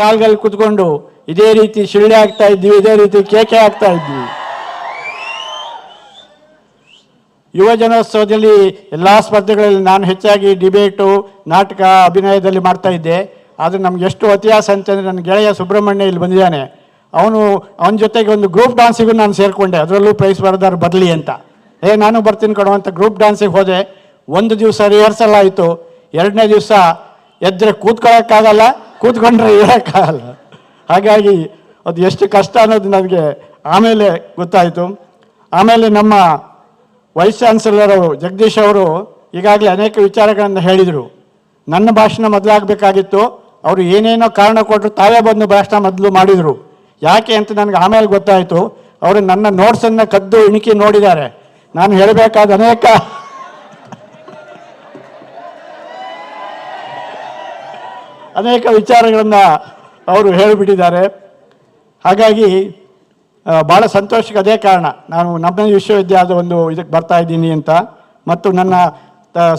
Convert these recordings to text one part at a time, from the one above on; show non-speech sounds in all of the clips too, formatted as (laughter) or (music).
ಸಾಲ್ಗಳಲ್ಲಿ ಕುತ್ಕೊಂಡು ಇದೇ ರೀತಿ ಶಿಳ್ಳೆ ಆಗ್ತಾ ಇದ್ವಿ ಇದೇ ರೀತಿ ಕೇಕೆ ಆಗ್ತಾ ಇದ್ವಿ ಯುವ ಜನೋತ್ಸವದಲ್ಲಿ ಎಲ್ಲ ಸ್ಪರ್ಧೆಗಳಲ್ಲಿ ನಾನು ಹೆಚ್ಚಾಗಿ ಡಿಬೇಟು, ನಾಟಕ ಅಭಿನಯದಲ್ಲಿ ಮಾಡ್ತಾ ಇದ್ದೆ. ಆದರೆ ನಮ್ಗೆ ಎಷ್ಟು ವ್ಯತ್ಯಾಸ ಅಂತಂದರೆ ನನ್ನ ಗೆಳೆಯ ಸುಬ್ರಹ್ಮಣ್ಯ ಇಲ್ಲಿ ಬಂದಿದ್ದಾನೆ. ಅವನು, ಅವನ ಜೊತೆಗೆ ಒಂದು ಗ್ರೂಪ್ ಡಾನ್ಸಿಗೂ ನಾನು ಸೇರಿಕೊಂಡೆ. ಅದರಲ್ಲೂ ಪ್ರೈಸ್ ಬರೋದಾರು ಬರಲಿ ಅಂತ. ಏ, ನಾನು ಬರ್ತೀನಿ ಕೊಡೋ ಅಂತ ಗ್ರೂಪ್ ಡಾನ್ಸಿಗೆ ಹೋದೆ. ಒಂದು ದಿವಸ ರಿಹರ್ಸಲ್ ಆಯಿತು. ಎರಡನೇ ದಿವಸ ಎದ್ರೆ ಕೂತ್ಕೊಳ್ಳೋಕ್ಕಾಗಲ್ಲ ಕೂತ್ಕೊಂಡ್ರೆ ಇರೋಕ್ಕಾಗಲ್ಲ ಹಾಗಾಗಿ ಅದು ಎಷ್ಟು ಕಷ್ಟ ಅನ್ನೋದು ನನಗೆ ಆಮೇಲೆ ಗೊತ್ತಾಯಿತು. ಆಮೇಲೆ ನಮ್ಮ ವೈಸ್ ಚಾನ್ಸಲರ್ ಜಗದೀಶ್ ಅವರು ಈಗಾಗಲೇ ಅನೇಕ ವಿಚಾರಗಳನ್ನು ಹೇಳಿದರು. ನನ್ನ ಭಾಷಣ ಮೊದಲಾಗಬೇಕಾಗಿತ್ತು. ಅವರು ಏನೇನೋ ಕಾರಣ ಕೊಟ್ಟರು ತಾವೇ ಬಂದು ಭಾಷಣ ಮೊದಲು ಮಾಡಿದರು. ಯಾಕೆ ಅಂತ ನನಗೆ ಆಮೇಲೆ ಗೊತ್ತಾಯಿತು. ಅವರು ನನ್ನ ನೋಟ್ಸನ್ನು ಕದ್ದು ಇಣುಕಿ ನೋಡಿದ್ದಾರೆ. ನಾನು ಹೇಳಬೇಕಾದ ಅನೇಕ ಅನೇಕ ವಿಚಾರಗಳನ್ನು ಅವರು ಹೇಳಿಬಿಟ್ಟಿದ್ದಾರೆ. ಹಾಗಾಗಿ ಭಾಳ ಸಂತೋಷಕ್ಕೆ ಅದೇ ಕಾರಣ. ನಾನು ನಮ್ಮ ವಿಶ್ವವಿದ್ಯಾಲಯದ ಒಂದು ಇದಕ್ಕೆ ಬರ್ತಾ ಇದ್ದೀನಿ ಅಂತ. ಮತ್ತು ನನ್ನ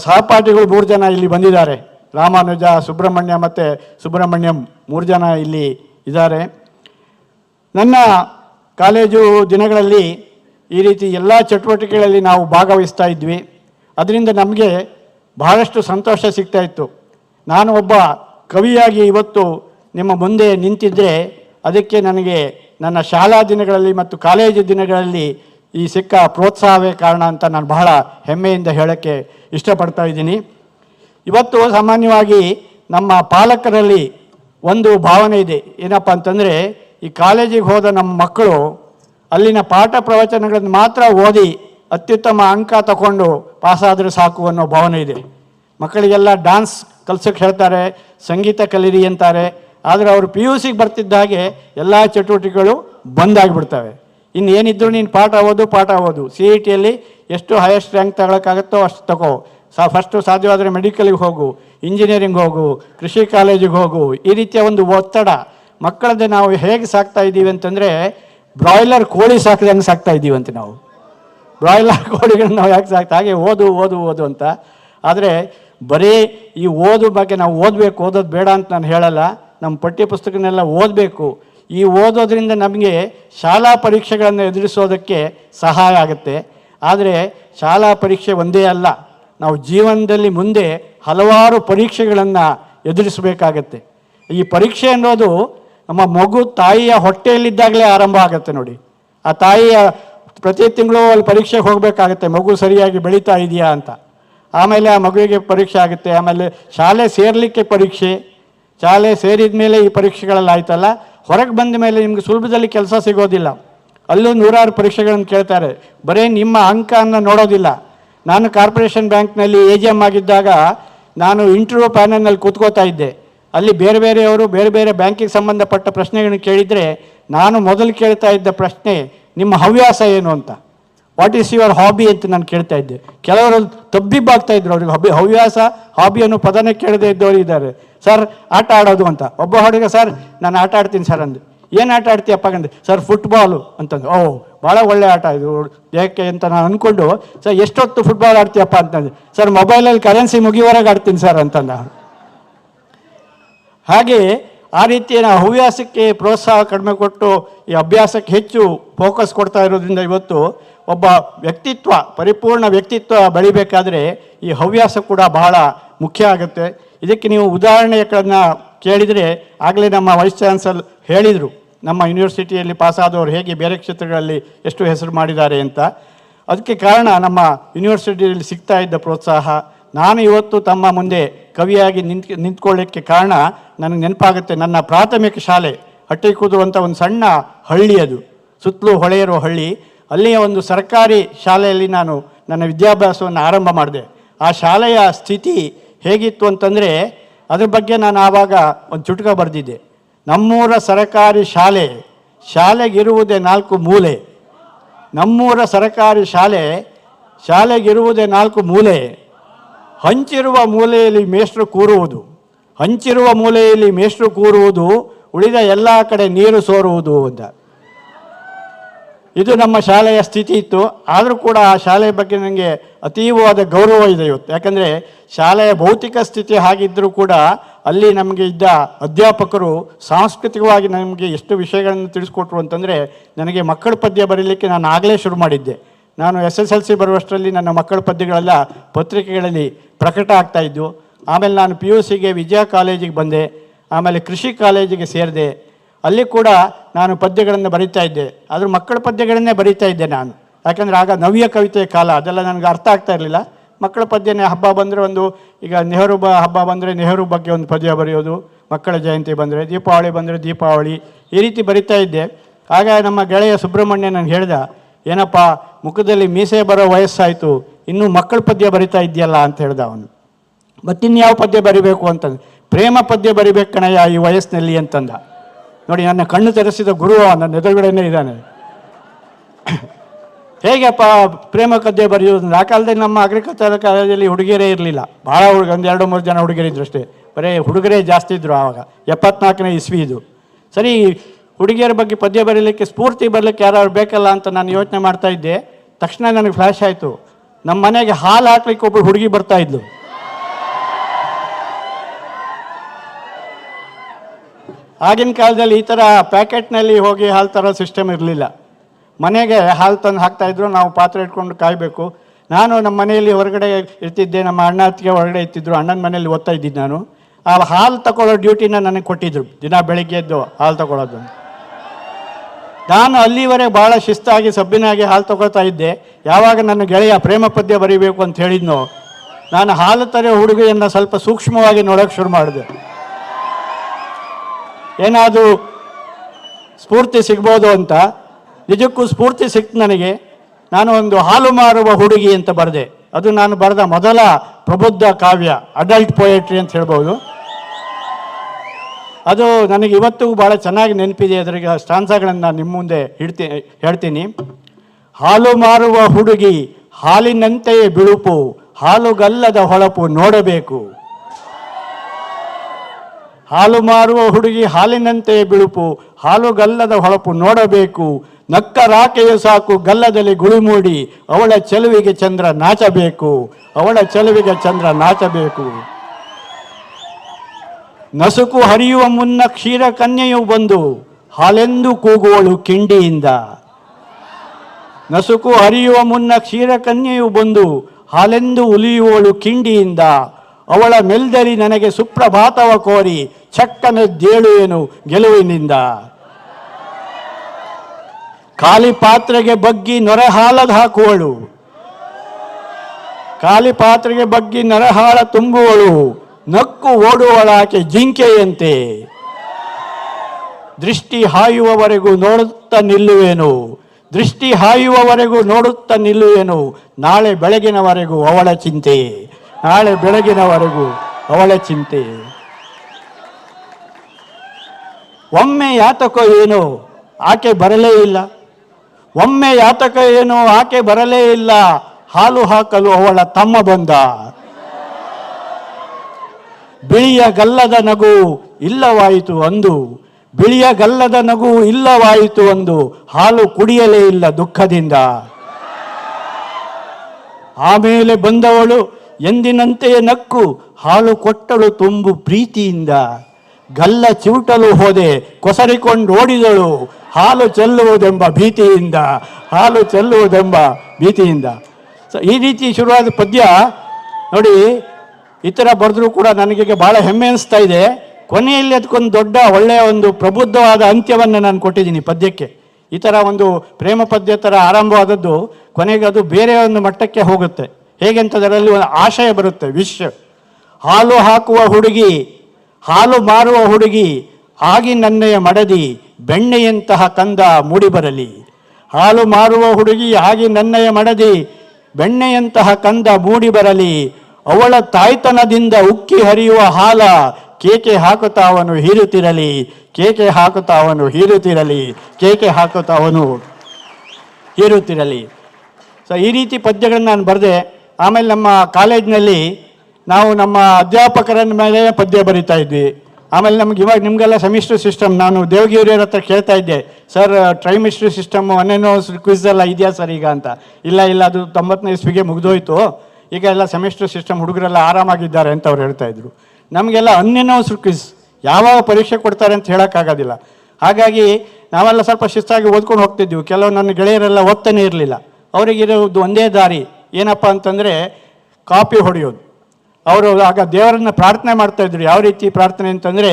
ಸಹಪಾಠಿಗಳು ಮೂರು ಜನ ಇಲ್ಲಿ ಬಂದಿದ್ದಾರೆ. ರಾಮಾನುಜ, ಸುಬ್ರಹ್ಮಣ್ಯ ಮತ್ತು ಸುಬ್ರಹ್ಮಣ್ಯಂ ಮೂರು ಜನ ಇಲ್ಲಿ ಇದ್ದಾರೆ. ನನ್ನ ಕಾಲೇಜು ದಿನಗಳಲ್ಲಿ ಈ ರೀತಿ ಎಲ್ಲ ಚಟುವಟಿಕೆಗಳಲ್ಲಿ ನಾವು ಭಾಗವಹಿಸ್ತಾ ಇದ್ವಿ. ಅದರಿಂದ ನಮಗೆ ಬಹಳಷ್ಟು ಸಂತೋಷ ಸಿಗ್ತಾ ಇತ್ತು. ನಾನು ಒಬ್ಬ ಕವಿಯಾಗಿ ಇವತ್ತು ನಿಮ್ಮ ಮುಂದೆ ನಿಂತಿದ್ದರೆ ಅದಕ್ಕೆ ನನಗೆ ನನ್ನ ಶಾಲಾ ದಿನಗಳಲ್ಲಿ ಮತ್ತು ಕಾಲೇಜು ದಿನಗಳಲ್ಲಿ ಈ ಸಿಕ್ಕ ಪ್ರೋತ್ಸಾಹವೇ ಕಾರಣ ಅಂತ ನಾನು ಬಹಳ ಹೆಮ್ಮೆಯಿಂದ ಹೇಳೋಕ್ಕೆ ಇಷ್ಟಪಡ್ತಾ ಇದ್ದೀನಿ. ಇವತ್ತು ಸಾಮಾನ್ಯವಾಗಿ ನಮ್ಮ ಪಾಲಕರಲ್ಲಿ ಒಂದು ಭಾವನೆ ಇದೆ. ಏನಪ್ಪ ಅಂತಂದರೆ ಈ ಕಾಲೇಜಿಗೆ ಹೋದ ನಮ್ಮ ಮಕ್ಕಳು ಅಲ್ಲಿನ ಪಾಠ ಪ್ರವಚನಗಳನ್ನು ಮಾತ್ರ ಓದಿ ಅತ್ಯುತ್ತಮ ಅಂಕ ತಗೊಂಡು ಪಾಸಾದರೂ ಸಾಕು ಅನ್ನೋ ಭಾವನೆ ಇದೆ. ಮಕ್ಕಳಿಗೆಲ್ಲ ಡ್ಯಾನ್ಸ್ ಕಲ್ಸಕ್ಕೆ ಹೇಳ್ತಾರೆ ಸಂಗೀತ ಕಲೀರಿ ಅಂತಾರೆ. ಆದರೆ ಅವರು ಪಿ ಯು ಸಿಗೆ ಬರ್ತಿದ್ದ ಹಾಗೆ ಎಲ್ಲ ಚಟುವಟಿಕೆಗಳು ಬಂದಾಗಿಬಿಡ್ತವೆ ಇನ್ನು ಏನಿದ್ರು ನೀನು ಪಾಠ ಓದು ಪಾಠ ಓದು. ಸಿ ಇ ಟಿಯಲ್ಲಿ ಎಷ್ಟು ಹೈಯೆಸ್ಟ್ ರ್ಯಾಂಕ್ ತಗೊಳಕ್ಕಾಗತ್ತೋ ಅಷ್ಟು ತಗೋ. ಸಾ ಫಸ್ಟು ಸಾಧ್ಯವಾದರೆ ಮೆಡಿಕಲಿಗೆ ಹೋಗು ಇಂಜಿನಿಯರಿಂಗ್ ಹೋಗು, ಕೃಷಿ ಕಾಲೇಜಿಗೆ ಹೋಗು. ಈ ರೀತಿಯ ಒಂದು ಒತ್ತಡ. ಮಕ್ಕಳದ್ದು ನಾವು ಹೇಗೆ ಸಾಕ್ತಾ ಇದ್ದೀವಿ ಅಂತಂದರೆ ಬ್ರಾಯ್ಲರ್ ಕೋಳಿ ಸಾಕಿದಂಗೆ ಸಾಕ್ತಾ ಅಂತ ನಾವು. ಬ್ರಾಯ್ಲರ್ ಕೋಳಿಗಳನ್ನ ನಾವು ಯಾಕೆ ಸಾಕ್ತಾ? ಹಾಗೆ ಓದು ಓದು ಓದು ಅಂತ. ಆದರೆ ಬರೀ ಈ ಓದು ಬಗ್ಗೆ ನಾವು ಓದಬೇಕು, ಓದೋದು ಬೇಡ ಅಂತ ನಾನು ಹೇಳಲ್ಲ. ನಮ್ಮ ಪಠ್ಯ ಪುಸ್ತಕನೆಲ್ಲ ಓದಬೇಕು. ಈ ಓದೋದ್ರಿಂದ ನಮಗೆ ಶಾಲಾ ಪರೀಕ್ಷೆಗಳನ್ನು ಎದುರಿಸೋದಕ್ಕೆ ಸಹಾಯ ಆಗುತ್ತೆ. ಆದರೆ ಶಾಲಾ ಪರೀಕ್ಷೆ ಒಂದೇ ಅಲ್ಲ, ನಾವು ಜೀವನದಲ್ಲಿ ಮುಂದೆ ಹಲವಾರು ಪರೀಕ್ಷೆಗಳನ್ನು ಎದುರಿಸಬೇಕಾಗತ್ತೆ. ಈ ಪರೀಕ್ಷೆ ಅನ್ನೋದು ನಮ್ಮ ಮಗು ತಾಯಿಯ ಹೊಟ್ಟೆಯಲ್ಲಿದ್ದಾಗಲೇ ಆರಂಭ ಆಗುತ್ತೆ ನೋಡಿ. ಆ ತಾಯಿಯ ಪ್ರತಿ ತಿಂಗಳು ಅಲ್ಲಿ ಪರೀಕ್ಷೆಗೆ ಹೋಗಬೇಕಾಗತ್ತೆ, ಮಗು ಸರಿಯಾಗಿ ಬೆಳೀತಾ ಇದೆಯಾ ಅಂತ. ಆಮೇಲೆ ಆ ಮಗುವಿಗೆ ಪರೀಕ್ಷೆ ಆಗುತ್ತೆ, ಆಮೇಲೆ ಶಾಲೆ ಸೇರಲಿಕ್ಕೆ ಪರೀಕ್ಷೆ, ಶಾಲೆ ಸೇರಿದ ಮೇಲೆ ಈ ಪರೀಕ್ಷೆಗಳೆಲ್ಲ ಆಯ್ತಲ್ಲ, ಹೊರಗೆ ಬಂದ ಮೇಲೆ ನಿಮ್ಗೆ ಸುಲಭದಲ್ಲಿ ಕೆಲಸ ಸಿಗೋದಿಲ್ಲ. ಅಲ್ಲೂ ನೂರಾರು ಪರೀಕ್ಷೆಗಳನ್ನು ಕೇಳ್ತಾರೆ, ಬರೀ ನಿಮ್ಮ ಅಂಕವನ್ನು ನೋಡೋದಿಲ್ಲ. ನಾನು ಕಾರ್ಪೊರೇಷನ್ ಬ್ಯಾಂಕ್ನಲ್ಲಿ ಎ ಜಿ ಎಂ ಆಗಿದ್ದಾಗ ನಾನು ಇಂಟರ್ವ್ಯೂ ಪ್ಯಾನಲ್ನಲ್ಲಿ ಕೂತ್ಕೋತಾ ಇದ್ದೆ. ಅಲ್ಲಿ ಬೇರೆ ಬೇರೆಯವರು ಬೇರೆ ಬೇರೆ ಬ್ಯಾಂಕಿಗೆ ಸಂಬಂಧಪಟ್ಟ ಪ್ರಶ್ನೆಗಳನ್ನು ಕೇಳಿದರೆ ನಾನು ಮೊದಲು ಕೇಳ್ತಾ ಇದ್ದ ಪ್ರಶ್ನೆ, ನಿಮ್ಮ ಹವ್ಯಾಸ ಏನು ಅಂತ. ವಾಟ್ ಈಸ್ ಯುವರ್ ಹಾಬಿ ಅಂತ ನಾನು ಕೇಳ್ತಾ ಇದ್ದೆ. ಕೆಲವರು ತಬ್ಬಿಬ್ಬಾಗ್ತಾ ಇದ್ರು ಅವ್ರಿಗೆ ಹಬ್ಬಿ ಹವ್ಯಾಸ ಹಾಬಿ ಅನ್ನೋ ಪದನೇ ಕೇಳದೇ ಇದ್ದವರು ಇದ್ದಾರೆ. ಸರ್, ಆಟ ಆಡೋದು ಅಂತ. ಒಬ್ಬ ಹುಡುಗ, ಸರ್, ನಾನು ಆಟ ಆಡ್ತೀನಿ ಸರ್ ಅಂದೆ. ಏನು ಆಟ ಆಡ್ತೀಯಪ್ಪ ಅಂದೆ. ಸರ್ ಫುಟ್ಬಾಲು ಅಂತಂದು. ಓ ಭಾಳ ಒಳ್ಳೆ ಆಟ ಇದು. ಯಾಕೆ ಅಂತ ನಾನು ಅಂದ್ಕೊಂಡು ಸರ್, ಎಷ್ಟೊತ್ತು ಫುಟ್ಬಾಲ್ ಆಡ್ತೀಯಪ್ಪ? ಅಂತಂದೆ. ಸರ್ ಮೊಬೈಲಲ್ಲಿ ಕರೆನ್ಸಿ ಮುಗಿಯುವರೆಗೆ ಆಡ್ತೀನಿ ಸರ್ ಅಂತಂದ. ಹಾಗೆ ಆ ರೀತಿಯ ಹವ್ಯಾಸಕ್ಕೆ ಪ್ರೋತ್ಸಾಹ ಕಡಿಮೆ ಕೊಟ್ಟು ಈ ಅಭ್ಯಾಸಕ್ಕೆ ಹೆಚ್ಚು ಫೋಕಸ್ ಕೊಡ್ತಾ ಇರೋದ್ರಿಂದ ಇವತ್ತು ಒಬ್ಬ ವ್ಯಕ್ತಿತ್ವ, ಪರಿಪೂರ್ಣ ವ್ಯಕ್ತಿತ್ವ ಬೆಳಿಬೇಕಾದ್ರೆ ಈ ಹವ್ಯಾಸ ಕೂಡ ಬಹಳ ಮುಖ್ಯ ಆಗುತ್ತೆ. ಇದಕ್ಕೆ ನೀವು ಉದಾಹರಣೆಗಳನ್ನು ಕೇಳಿದರೆ ಆಗಲೇ ನಮ್ಮ ವೈಸ್ ಚಾನ್ಸಲ್ ಹೇಳಿದರು, ನಮ್ಮ ಯೂನಿವರ್ಸಿಟಿಯಲ್ಲಿ ಪಾಸಾದವರು ಹೇಗೆ ಬೇರೆ ಕ್ಷೇತ್ರಗಳಲ್ಲಿ ಎಷ್ಟು ಹೆಸರು ಮಾಡಿದ್ದಾರೆ ಅಂತ. ಅದಕ್ಕೆ ಕಾರಣ ನಮ್ಮ ಯೂನಿವರ್ಸಿಟಿಯಲ್ಲಿ ಸಿಗ್ತಾ ಇದ್ದ ಪ್ರೋತ್ಸಾಹ ನಾನು ಇವತ್ತು ತಮ್ಮ ಮುಂದೆ ಕವಿಯಾಗಿ ನಿಂತ್ ನಿಂತ್ಕೊಳ್ಳಿಕ್ಕೆ ಕಾರಣ ನನಗೆ ನೆನಪಾಗುತ್ತೆ ನನ್ನ ಪ್ರಾಥಮಿಕ ಶಾಲೆ ಹಟ್ಟಿ ಅಂತ ಒಂದು ಸಣ್ಣ ಹಳ್ಳಿ ಅದು. ಸುತ್ತಲೂ ಹೊಳೆ ಇರೋ ಹಳ್ಳಿ. ಅಲ್ಲಿಯ ಒಂದು ಸರ್ಕಾರಿ ಶಾಲೆಯಲ್ಲಿ ನಾನು ನನ್ನ ವಿದ್ಯಾಭ್ಯಾಸವನ್ನು ಆರಂಭ ಮಾಡಿದೆ. ಆ ಶಾಲೆಯ ಸ್ಥಿತಿ ಹೇಗಿತ್ತು ಅಂತಂದರೆ ಅದ್ರ ಬಗ್ಗೆ ನಾನು ಆವಾಗ ಒಂದು ಚುಟುಕ ಬರೆದಿದ್ದೆ. ನಮ್ಮೂರ ಸರಕಾರಿ ಶಾಲೆ, ಶಾಲೆಗಿರುವುದೇ ನಾಲ್ಕು ಮೂಲೆ. ನಮ್ಮೂರ ಸರಕಾರಿ ಶಾಲೆ, ಶಾಲೆಗಿರುವುದೇ ನಾಲ್ಕು ಮೂಲೆ. ಹಂಚಿರುವ ಮೂಲೆಯಲ್ಲಿ ಮೇಷ್ಟ್ರು ಕೂರುವುದು. ಹಂಚಿರುವ ಮೂಲೆಯಲ್ಲಿ ಮೇಷ್ಟ್ರು ಕೂರುವುದು, ಉಳಿದ ಎಲ್ಲ ಕಡೆ ನೀರು ಸೋರುವುದು ಅಂತ. ಇದು ನಮ್ಮ ಶಾಲೆಯ ಸ್ಥಿತಿ ಇತ್ತು. ಆದರೂ ಕೂಡ ಆ ಶಾಲೆಯ ಬಗ್ಗೆ ನನಗೆ ಅತೀವವಾದ ಗೌರವ ಇದೆ ಇವತ್ತು. ಯಾಕಂದರೆ ಶಾಲೆಯ ಭೌತಿಕ ಸ್ಥಿತಿ ಹಾಗಿದ್ದರೂ ಕೂಡ ಅಲ್ಲಿ ನಮಗೆ ಇದ್ದ ಅಧ್ಯಾಪಕರು ಸಾಂಸ್ಕೃತಿಕವಾಗಿ ನಮಗೆ ಎಷ್ಟು ವಿಷಯಗಳನ್ನು ತಿಳಿಸ್ಕೊಟ್ರು ಅಂತಂದರೆ, ನನಗೆ ಮಕ್ಕಳ ಪದ್ಯ ಬರೀಲಿಕ್ಕೆ ನಾನು ಆಗಲೇ ಶುರು ಮಾಡಿದ್ದೆ. ನಾನು ಎಸ್ ಎಸ್ ಎಲ್ ಸಿ ಬರುವಷ್ಟರಲ್ಲಿ ನನ್ನ ಮಕ್ಕಳ ಪದ್ಯಗಳೆಲ್ಲ ಪತ್ರಿಕೆಗಳಲ್ಲಿ ಪ್ರಕಟ ಆಗ್ತಾ ಇದ್ದು ಆಮೇಲೆ ನಾನು ಪಿ ಯು ಸಿಗೆ ವಿಜಯ ಕಾಲೇಜಿಗೆ ಬಂದೆ. ಆಮೇಲೆ ಕೃಷಿ ಕಾಲೇಜಿಗೆ ಸೇರಿದೆ. ಅಲ್ಲಿ ಕೂಡ ನಾನು ಪದ್ಯಗಳನ್ನು ಬರಿತಾ ಇದ್ದೆ. ಆದರೂ ಮಕ್ಕಳ ಪದ್ಯಗಳನ್ನೇ ಬರೀತಾ ಇದ್ದೆ ನಾನು. ಯಾಕಂದರೆ ಆಗ ನವ್ಯ ಕವಿತೆಯ ಕಾಲ, ಅದೆಲ್ಲ ನನಗೆ ಅರ್ಥ ಆಗ್ತಾ ಇರಲಿಲ್ಲ. ಮಕ್ಕಳ ಪದ್ಯನೇ ಹಬ್ಬ ಬಂದರೆ ಒಂದು, ಈಗ ನೆಹರು ಬ ಹಬ್ಬ ಬಂದರೆ ನೆಹರು ಬಗ್ಗೆ ಒಂದು ಪದ್ಯ ಬರೆಯೋದು, ಮಕ್ಕಳ ಜಯಂತಿ ಬಂದರೆ ದೀಪಾವಳಿ ಬಂದರೆ ದೀಪಾವಳಿ, ಈ ರೀತಿ ಬರಿತಾ ಇದ್ದೆ. ಆಗ ನಮ್ಮ ಗೆಳೆಯ ಸುಬ್ರಹ್ಮಣ್ಯ ನಾನು ಹೇಳ್ದ ಏನಪ್ಪ, ಮುಖದಲ್ಲಿ ಮೀಸೆ ಬರೋ ವಯಸ್ಸಾಯಿತು, ಇನ್ನೂ ಮಕ್ಕಳ ಪದ್ಯ ಬರಿತಾ ಇದೆಯಲ್ಲ ಅಂತ ಹೇಳ್ದ ಅವನು. ಮತ್ತಿನ್ಯಾವ ಪದ್ಯ ಬರಿಬೇಕು ಅಂತಂದು ಪ್ರೇಮ ಪದ್ಯ ಬರಿಬೇಕು ಕಣಯ್ಯ ಈ ವಯಸ್ಸಿನಲ್ಲಿ ಅಂತಂದ. ನೋಡಿ, ನನ್ನ ಕಣ್ಣು ತೆರೆಸಿದ ಗುರು ನನ್ನ ಎದುರುಗಡೆನೇ ಇದ್ದಾನೆ. ಹೇಗಪ್ಪ ಪ್ರೇಮ ಪದ್ಯ ಬರೆಯೋದು? ಆ ಕಾಲದಲ್ಲಿ ನಮ್ಮ ಅಗ್ರಿಕಲ್ಚರ್ ಕಾಲೇಜಲ್ಲಿ ಹುಡುಗಿಯರೇ ಇರಲಿಲ್ಲ. ಭಾಳ ಹುಡುಗ, ಒಂದು ಎರಡು ಮೂರು ಜನ ಹುಡುಗಿರಿದ್ರು ಅಷ್ಟೇ. ಬರೀ ಹುಡುಗರೇ ಜಾಸ್ತಿ ಇದ್ದರು ಆವಾಗ. ಎಪ್ಪತ್ನಾಲ್ಕನೇ ಇಸ್ವಿ ಇದು. ಸರಿ ಹುಡುಗಿಯರ ಬಗ್ಗೆ ಪದ್ಯ ಬರೀಲಿಕ್ಕೆ, ಸ್ಫೂರ್ತಿ ಬರಲಿಕ್ಕೆ ಯಾರು ಬೇಕಲ್ಲ ಅಂತ ನಾನು ಯೋಚನೆ ಮಾಡ್ತಾ ಇದ್ದೆ. ತಕ್ಷಣ ನನಗೆ ಫ್ಲ್ಯಾಶ್ ಆಯಿತು. ನಮ್ಮ ಮನೆಗೆ ಹಾಲು ಹಾಕ್ಲಿಕ್ಕೆ ಒಬ್ಬರು ಹುಡುಗಿ ಬರ್ತಾ ಇದ್ಲು. ಆಗಿನ ಕಾಲದಲ್ಲಿ ಈ ಥರ ಪ್ಯಾಕೆಟ್ನಲ್ಲಿ ಹೋಗಿ ಹಾಲು ತರೋ ಸಿಸ್ಟಮ್ ಇರಲಿಲ್ಲ. ಮನೆಗೆ ಹಾಲು ತಂದು ಹಾಕ್ತಾಯಿದ್ರು ನಾವು ಪಾತ್ರೆ ಇಟ್ಕೊಂಡು ಕಾಯಬೇಕು. ನಾನು ನಮ್ಮ ಮನೆಯಲ್ಲಿ ಹೊರಗಡೆ ಇರ್ತಿದ್ದೆ, ನಮ್ಮ ಅಣ್ಣ ಅತ್ತಿಗೆ ಹೊರಗಡೆ ಇರ್ತಿದ್ರು, ಅಣ್ಣನ ಮನೆಯಲ್ಲಿ ಓದ್ತಾ ಇದ್ದಿದ್ದು ನಾನು. ಆ ಹಾಲು ತಗೊಳ್ಳೋ ಡ್ಯೂಟಿನ ನನಗೆ ಕೊಟ್ಟಿದ್ರು, ದಿನ ಬೆಳಿಗ್ಗೆ ಎದ್ದು ಹಾಲು ತಗೊಳ್ಳೋದು ನಾನು ಅಲ್ಲಿವರೆಗೆ ಭಾಳ ಶಿಸ್ತಾಗಿ, ಸಬ್ಬಿನಾಗಿ ಹಾಲು ತಗೊಳ್ತಾ ಇದ್ದೆ. ಯಾವಾಗ ನನ್ನ ಗೆಳೆಯ ಪ್ರೇಮ ಪದ್ಯ ಬರೀಬೇಕು ಅಂತ ಹೇಳಿದ್ನೋ, ನಾನು ಹಾಲು ತರೋ ಹುಡುಗಿಯನ್ನು ಸ್ವಲ್ಪ ಸೂಕ್ಷ್ಮವಾಗಿ ನೋಡೋಕೆ ಶುರು ಮಾಡಿದೆ. ಏನಾದರೂ ಸ್ಫೂರ್ತಿ ಸಿಗ್ಬೋದು ಅಂತ, ನಿಜಕ್ಕೂ ಸ್ಫೂರ್ತಿ ಸಿಕ್ತು ನನಗೆ. ನಾನು ಒಂದು ಹಾಲು ಮಾರುವ ಹುಡುಗಿ ಅಂತ ಬರೆದೆ. ಅದು ನಾನು ಬರೆದ ಮೊದಲ ಪ್ರಬುದ್ಧ ಕಾವ್ಯ ಅಡಲ್ಟ್ ಪೊಯೆಟ್ರಿ ಅಂತ ಹೇಳ್ಬೋದು. ಅದು ನನಗೆ ಇವತ್ತಿಗೂ ಭಾಳ ಚೆನ್ನಾಗಿ ನೆನಪಿದೆ. ಅದರಿಗೆ ಸ್ಟಾನ್ಸಗಳನ್ನು ನಿಮ್ಮ ಮುಂದೆ ಇಡ್ತಿ, ಹೇಳ್ತೀನಿ. ಹಾಲು ಮಾರುವ ಹುಡುಗಿ ಹಾಲಿನಂತೆಯೇ ಬಿಳುಪು, ಹಾಲುಗಲ್ಲದ ಹೊಳಪು ನೋಡಬೇಕು. ಹಾಲು ಮಾರುವ ಹುಡುಗಿ ಹಾಲಿನಂತೆಯೇ ಬಿಳುಪು, ಹಾಲುಗಲ್ಲದ ಹೊಳಪು ನೋಡಬೇಕು. ನಕ್ಕ ರಾಕೆಯು ಸಾಕು ಗಲ್ಲದಲ್ಲಿ ಗುಳಿಮೂಡಿ ಅವಳ ಚೆಲುವಿಗೆ ಚಂದ್ರ ನಾಚಬೇಕು. ಅವಳ ಚೆಲುವಿಗೆ ಚಂದ್ರ ನಾಚಬೇಕು. ನಸುಕು ಹರಿಯುವ ಮುನ್ನ ಕ್ಷೀರ ಕನ್ಯೆಯು ಬಂದು ಹಾಲೆಂದು ಕೂಗುವಳು ಕಿಂಡಿಯಿಂದ. ನಸುಕು ಹರಿಯುವ ಮುನ್ನ ಕ್ಷೀರ ಕನ್ಯೆಯು ಬಂದು ಹಾಲೆಂದು ಉಲಿಯುವಳು ಕಿಂಡಿಯಿಂದ. ಅವಳ ಮೆಲ್ದರಿ ನನಗೆ ಸುಪ್ರಭಾತವ ಕೋರಿ ಚಕ್ಕನೆ ದೇಳುವೆನು ಗೆಲುವಿನಿಂದ. ಖಾಲಿ ಪಾತ್ರೆಗೆ ಬಗ್ಗಿ ನೊರೆ ಹಾಲದ ಹಾಕುವಳು. ಖಾಲಿ ಪಾತ್ರೆಗೆ ಬಗ್ಗಿ ನರಹಾಳ ತುಂಬುವಳು. ನಕ್ಕು ಓಡುವಳಾಕೆ ಜಿಂಕೆಯಂತೆ. ದೃಷ್ಟಿ ಹಾಯುವವರೆಗೂ ನೋಡುತ್ತಾ ನಿಲ್ಲುವೇನು. ದೃಷ್ಟಿ ಹಾಯುವವರೆಗೂ ನೋಡುತ್ತಾ ನಿಲ್ಲುವೇನು. ನಾಳೆ ಬೆಳಗಿನವರೆಗೂ ಅವಳ ಚಿಂತೆ. ನಾಳೆ ಬೆಳಗಿನವರೆಗೂ ಅವಳ ಚಿಂತೆ. ಒಮ್ಮೆ ಯಾತಕ ಏನು? ಆಕೆ ಬರಲೇ ಇಲ್ಲ. ಒಮ್ಮೆ ಯಾತಕ ಏನು? ಆಕೆ ಬರಲೇ ಇಲ್ಲ. ಹಾಲು ಹಾಕಲು ಅವಳ ತಮ್ಮ ಬಂದ. ಬಿಳಿಯ ಗಲ್ಲದ ನಗು ಇಲ್ಲವಾಯಿತು ಅಂದು ಬಿಳಿಯ ಗಲ್ಲದ ನಗು ಇಲ್ಲವಾಯಿತು ಅಂದು ಹಾಲು ಕುಡಿಯಲೇ ಇಲ್ಲ ದುಃಖದಿಂದ. ಆಮೇಲೆ ಬಂದವಳು ಎಂದಿನಂತೆಯೇ ನಕ್ಕು ಹಾಲು ಕೊಟ್ಟಳು ತುಂಬು ಪ್ರೀತಿಯಿಂದ. ಗಲ್ಲ ಚಿವುಟಲು ಹೋದೆ ಕೊಸರಿಕೊಂಡು ಓಡಿದಳು ಹಾಲು ಚೆಲ್ಲುವುದೆಂಬ ಭೀತಿಯಿಂದ, ಹಾಲು ಚೆಲ್ಲುವುದೆಂಬ ಭೀತಿಯಿಂದ. ಈ ರೀತಿ ಶುರುವಾದ ಪದ್ಯ ನೋಡಿ ಈ ಥರ ಬರೆದ್ರೂ ಕೂಡ ನನಗೆ ಭಾಳ ಹೆಮ್ಮೆ ಅನಿಸ್ತಾ ಇದೆ. ಕೊನೆಯಲ್ಲಿ ಅದಕ್ಕೊಂದು ದೊಡ್ಡ ಒಳ್ಳೆಯ ಒಂದು ಪ್ರಬುದ್ಧವಾದ ಅಂತ್ಯವನ್ನು ನಾನು ಕೊಟ್ಟಿದ್ದೀನಿ ಪದ್ಯಕ್ಕೆ. ಈ ಥರ ಒಂದು ಪ್ರೇಮ ಪದ್ಯ ಥರ ಆರಂಭವಾದದ್ದು ಕೊನೆಗೆ ಅದು ಬೇರೆ ಒಂದು ಮಟ್ಟಕ್ಕೆ ಹೋಗುತ್ತೆ. ಹೇಗೆಂತ ಅದರಲ್ಲಿ ಒಂದು ಆಶಯ ಬರುತ್ತೆ, ವಿಶ್. ಹಾಲು ಹಾಕುವ ಹುಡುಗಿ, ಹಾಲು ಮಾರುವ ಹುಡುಗಿ, ಆಗಿ ನನ್ನೆಯ ಮಡದಿ, ಬೆಣ್ಣೆಯಂತಹ ಕಂದ ಮೂಡಿಬರಲಿ ಹಾಲು ಮಾರುವ ಹುಡುಗಿ, ಆಗಿ ನನ್ನೆಯ ಮಡದಿ, ಬೆಣ್ಣೆಯಂತಹ ಕಂದ ಮೂಡಿ ಬರಲಿ. ಅವಳ ತಾಯ್ತನದಿಂದ ಉಕ್ಕಿ ಹರಿಯುವ ಹಾಲ ಕೇಕೆ ಹಾಕುತ್ತಾ ಅವನು ಹೀರುತ್ತಿರಲಿ, ಕೇಕೆ ಹಾಕುತ್ತಾ ಅವನು ಹೀರುತ್ತಿರಲಿ, ಕೇಕೆ ಹಾಕುತ್ತಾ ಅವನು ಹೀರುತ್ತಿರಲಿ. ಸೊ ಈ ರೀತಿ ಪದ್ಯಗಳನ್ನು ನಾನು ಬರೆದೆ. ಆಮೇಲೆ ನಮ್ಮ ಕಾಲೇಜಿನಲ್ಲಿ ನಾವು ನಮ್ಮ ಅಧ್ಯಾಪಕರ ಮೇಲೆ ಪದ್ಯ ಬರಿತಾ ಇದ್ವಿ. ಆಮೇಲೆ ನಮ್ಗೆ ಇವಾಗ ನಿಮಗೆಲ್ಲ ಸೆಮಿಸ್ಟರ್ ಸಿಸ್ಟಮ್, ನಾನು ದೇವಗಿರಿಯವ್ರ ಹತ್ರ ಕೇಳ್ತಾ ಇದ್ದೆ. ಸರ್, ಟ್ರೈಮಿಸ್ಟ್ರಿ ಸಿಸ್ಟಮ್ ಒನ್ನೇನೋ ಕ್ವಿಸ್ ಎಲ್ಲ ಇದೆಯಾ ಸರ್ ಈಗ? ಅಂತ. ಇಲ್ಲ ಇಲ್ಲ, ಅದು ತೊಂಬತ್ತನೇ ಇಸ್ವಿಗೆ ಮುಗಿದೋಯ್ತು. ಈಗ ಎಲ್ಲ ಸೆಮಿಸ್ಟರ್ ಸಿಸ್ಟಮ್ ಹುಡುಗರೆಲ್ಲ ಆರಾಮಾಗಿದ್ದಾರೆ ಅಂತ ಅವ್ರು ಹೇಳ್ತಾ ಇದ್ರು. ನಮಗೆಲ್ಲ ಅನ್ಯನೋ ಕ್ವಿಸ್ ಯಾವಾಗ ಪರೀಕ್ಷೆ ಕೊಡ್ತಾರೆ ಅಂತ ಹೇಳೋಕ್ಕಾಗೋದಿಲ್ಲ. ಹಾಗಾಗಿ ನಾವೆಲ್ಲ ಸ್ವಲ್ಪ ಶಿಸ್ತಾಗಿ ಓದ್ಕೊಂಡು ಹೋಗ್ತಿದ್ವಿ. ಕೆಲವು ನನ್ನ ಗೆಳೆಯರೆಲ್ಲ ಓದ್ತಾನೆ ಇರಲಿಲ್ಲ. ಅವರಿಗಿರೋದು ಒಂದೇ ದಾರಿ. ಏನಪ್ಪ ಅಂತಂದರೆ ಕಾಪಿ ಹೊಡೆಯೋದು. ಅವರು ಆಗ ದೇವರನ್ನ ಪ್ರಾರ್ಥನೆ ಮಾಡ್ತಾಯಿದ್ರು ಯಾವ ರೀತಿ ಪ್ರಾರ್ಥನೆ ಅಂತಂದರೆ,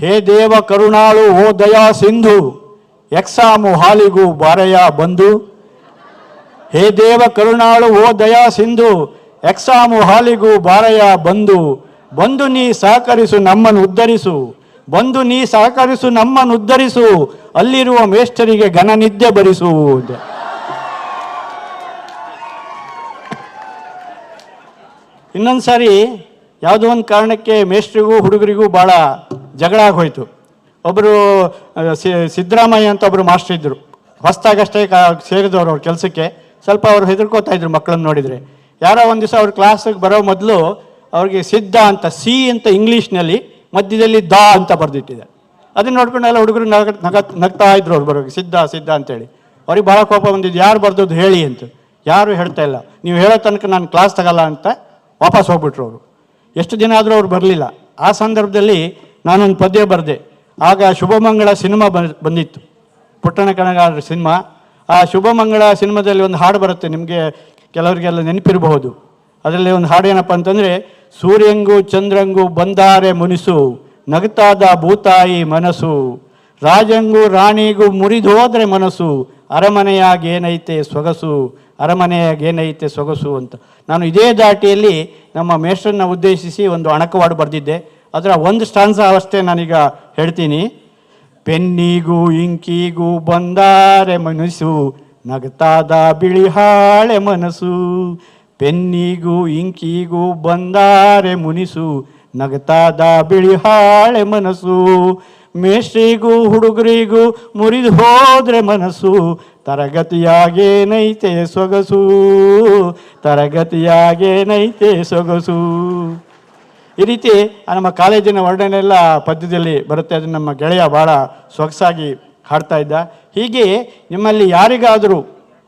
ಹೇ ದೇವ ಕರುಣಾಳು, ಓ ದಯಾ ಸಿಂಧು, ಎಕ್ಸಾಮು ಹಾಲಿಗೂ ಬಾರಯ್ಯ ಬಂದು ಹೇ ದೇವ ಕರುಣಾಳು, ಓ ದಯಾ ಸಿಂಧು ಎಕ್ಸಾಮು ಹಾಲಿಗೂ ಬಾರಯ್ಯ, ಬಂದು. ಬಂದು ನೀ ಸಹಕರಿಸು, ನಮ್ಮನ್ನು ಉದ್ಧರಿಸು. ಬಂದು ನೀ ಸಹಕರಿಸು, ನಮ್ಮನ್ನು ಉದ್ಧರಿಸು. ಅಲ್ಲಿರುವ ಮೇಷ್ಟರಿಗೆ ಘನ ನಿದ್ದೆ ಭರಿಸು ಇನ್ನೊಂದು ಸಾರಿ ಯಾವುದೋ ಒಂದು ಕಾರಣಕ್ಕೆ ಮೇಷ್ಟ್ರಿಗೂ, ಹುಡುಗರಿಗೂ ಭಾಳ ಜಗಳ ಆಗೋಯ್ತು. ಒಬ್ಬರು ಸಿದ್ದರಾಮಯ್ಯ ಅಂತ ಒಬ್ಬರು ಮಾಸ್ಟರ್ ಇದ್ದರು ಹೊಸ್ದಾಗಷ್ಟೇ ಕಾ, ಸೇರಿದವರು ಅವ್ರ ಕೆಲಸಕ್ಕೆ. ಸ್ವಲ್ಪ ಅವರು ಹೆದರ್ಕೋತಾ ಇದ್ರು ಮಕ್ಕಳನ್ನು ನೋಡಿದರೆ. ಯಾರೋ ಒಂದು ದಿವಸ ಅವ್ರ ಕ್ಲಾಸಿಗೆ ಬರೋ ಮೊದಲು ಅವ್ರಿಗೆ ಸಿದ್ಧ ಅಂತ, ಸಿ ಅಂತ ಇಂಗ್ಲೀಷ್ನಲ್ಲಿ ಮಧ್ಯದಲ್ಲಿ ದ ಅಂತ ಬರೆದಿಟ್ಟಿದೆ. ಅದನ್ನ ನೋಡ್ಕೊಂಡು ಎಲ್ಲ ಹುಡುಗರು ನಗ ನಗ, ನಗ್ತಾ ಇದ್ರು ಅವ್ರು ಬರೋಗೆ ಸಿದ್ಧ ಸಿದ್ಧ ಅಂತೇಳಿ. ಅವ್ರಿಗೆ ಭಾಳ ಕೋಪ ಬಂದಿದ್ದು, ಯಾರು ಬರೆದದ್ದು ಹೇಳಿ ಅಂತ. ಯಾರು ಹೇಳ್ತಾ ಇಲ್ಲ. ನೀವು ಹೇಳೋ ತನಕ ನಾನು ಕ್ಲಾಸ್ ತಗಲ್ಲ ಅಂತ ವಾಪಸ್ ಹೋಗ್ಬಿಟ್ರು ಅವರು. ಎಷ್ಟು ದಿನ ಆದರೂ ಅವ್ರು ಬರಲಿಲ್ಲ. ಆ ಸಂದರ್ಭದಲ್ಲಿ ನಾನೊಂದು ಪದ್ಯ ಬರೆದೆ. ಆಗ ಶುಭಮಂಗಳ ಸಿನಿಮಾ ಬಂದ್ ಬಂದಿತ್ತು. ಪುಟ್ಟಣ ಕಣಗಾರರ ಸಿನಿಮಾ. ಆ ಶುಭಮಂಗಳ ಸಿನಿಮಾದಲ್ಲಿ ಒಂದು ಹಾಡು ಬರುತ್ತೆ, ನಿಮಗೆ ಕೆಲವರಿಗೆಲ್ಲ ನೆನಪಿರಬಹುದು. ಅದರಲ್ಲಿ ಒಂದು ಹಾಡು ಏನಪ್ಪ ಅಂತಂದರೆ, ಸೂರ್ಯಂಗು ಚಂದ್ರಂಗು ಬಂದಾರೆ ಮುನಿಸು, ನಗತಾದ ಭೂತಾಯಿ ಮನಸ್ಸು ರಾಜಂಗೂ ರಾಣಿಗೂ ಮುರಿದೋದ್ರೆ ಮನಸ್ಸು ಅರಮನೆಯಾಗೇನೈತೆ ಸೊಗಸು ಅರಮನೆಯಾಗೇನೈತೆ ಸೊಗಸು ಅಂತ. ನಾನು ಇದೇ ದಾಟಿಯಲ್ಲಿ ನಮ್ಮ ಮೇಷ್ಟ್ರನ್ನ ಉದ್ದೇಶಿಸಿ ಒಂದು ಅಣಕವಾಡು ಬರೆದಿದ್ದೆ. ಅದರ ಒಂದು ಸ್ಟಾನ್ಸ ಅವಷ್ಟೇ ನಾನೀಗ ಹೇಳ್ತೀನಿ. ಪೆನ್ನಿಗೂ ಇಂಕಿಗೂ ಬಂದಾರೆ ಮನಸ್ಸು ನಗತಾದ ಬಿಳಿ ಹಾಳೆ ಮನಸ್ಸು, ಪೆನ್ನಿಗೂ ಇಂಕಿಗೂ ಬಂದಾರೆ ಮುನಿಸು, ನಗ್ತಾದ ಬಿಳಿ ಹಾಳೆ ಮನಸ್ಸು, ಮೇಷ್ಟ್ರಿಗೂ ಹುಡುಗರಿಗೂ ಮುರಿದು ಹೋದ್ರೆ ಮನಸ್ಸು ತರಗತಿಯಾಗೇನೈತೆ ಸೊಗಸು ತರಗತಿಯಾಗೇನೈತೆ ಸೊಗಸು. ಈ ರೀತಿ ನಮ್ಮ ಕಾಲೇಜಿನ ವರ್ಣನೆಲ್ಲ ಪದ್ಯದಲ್ಲಿ ಬರುತ್ತೆ, ಅದನ್ನು ನಮ್ಮ ಗೆಳೆಯ ಭಾಳ ಸೊಗಸಾಗಿ ಹಾಡ್ತಾ ಇದ್ದ. ಹೀಗೆ ನಿಮ್ಮಲ್ಲಿ ಯಾರಿಗಾದರೂ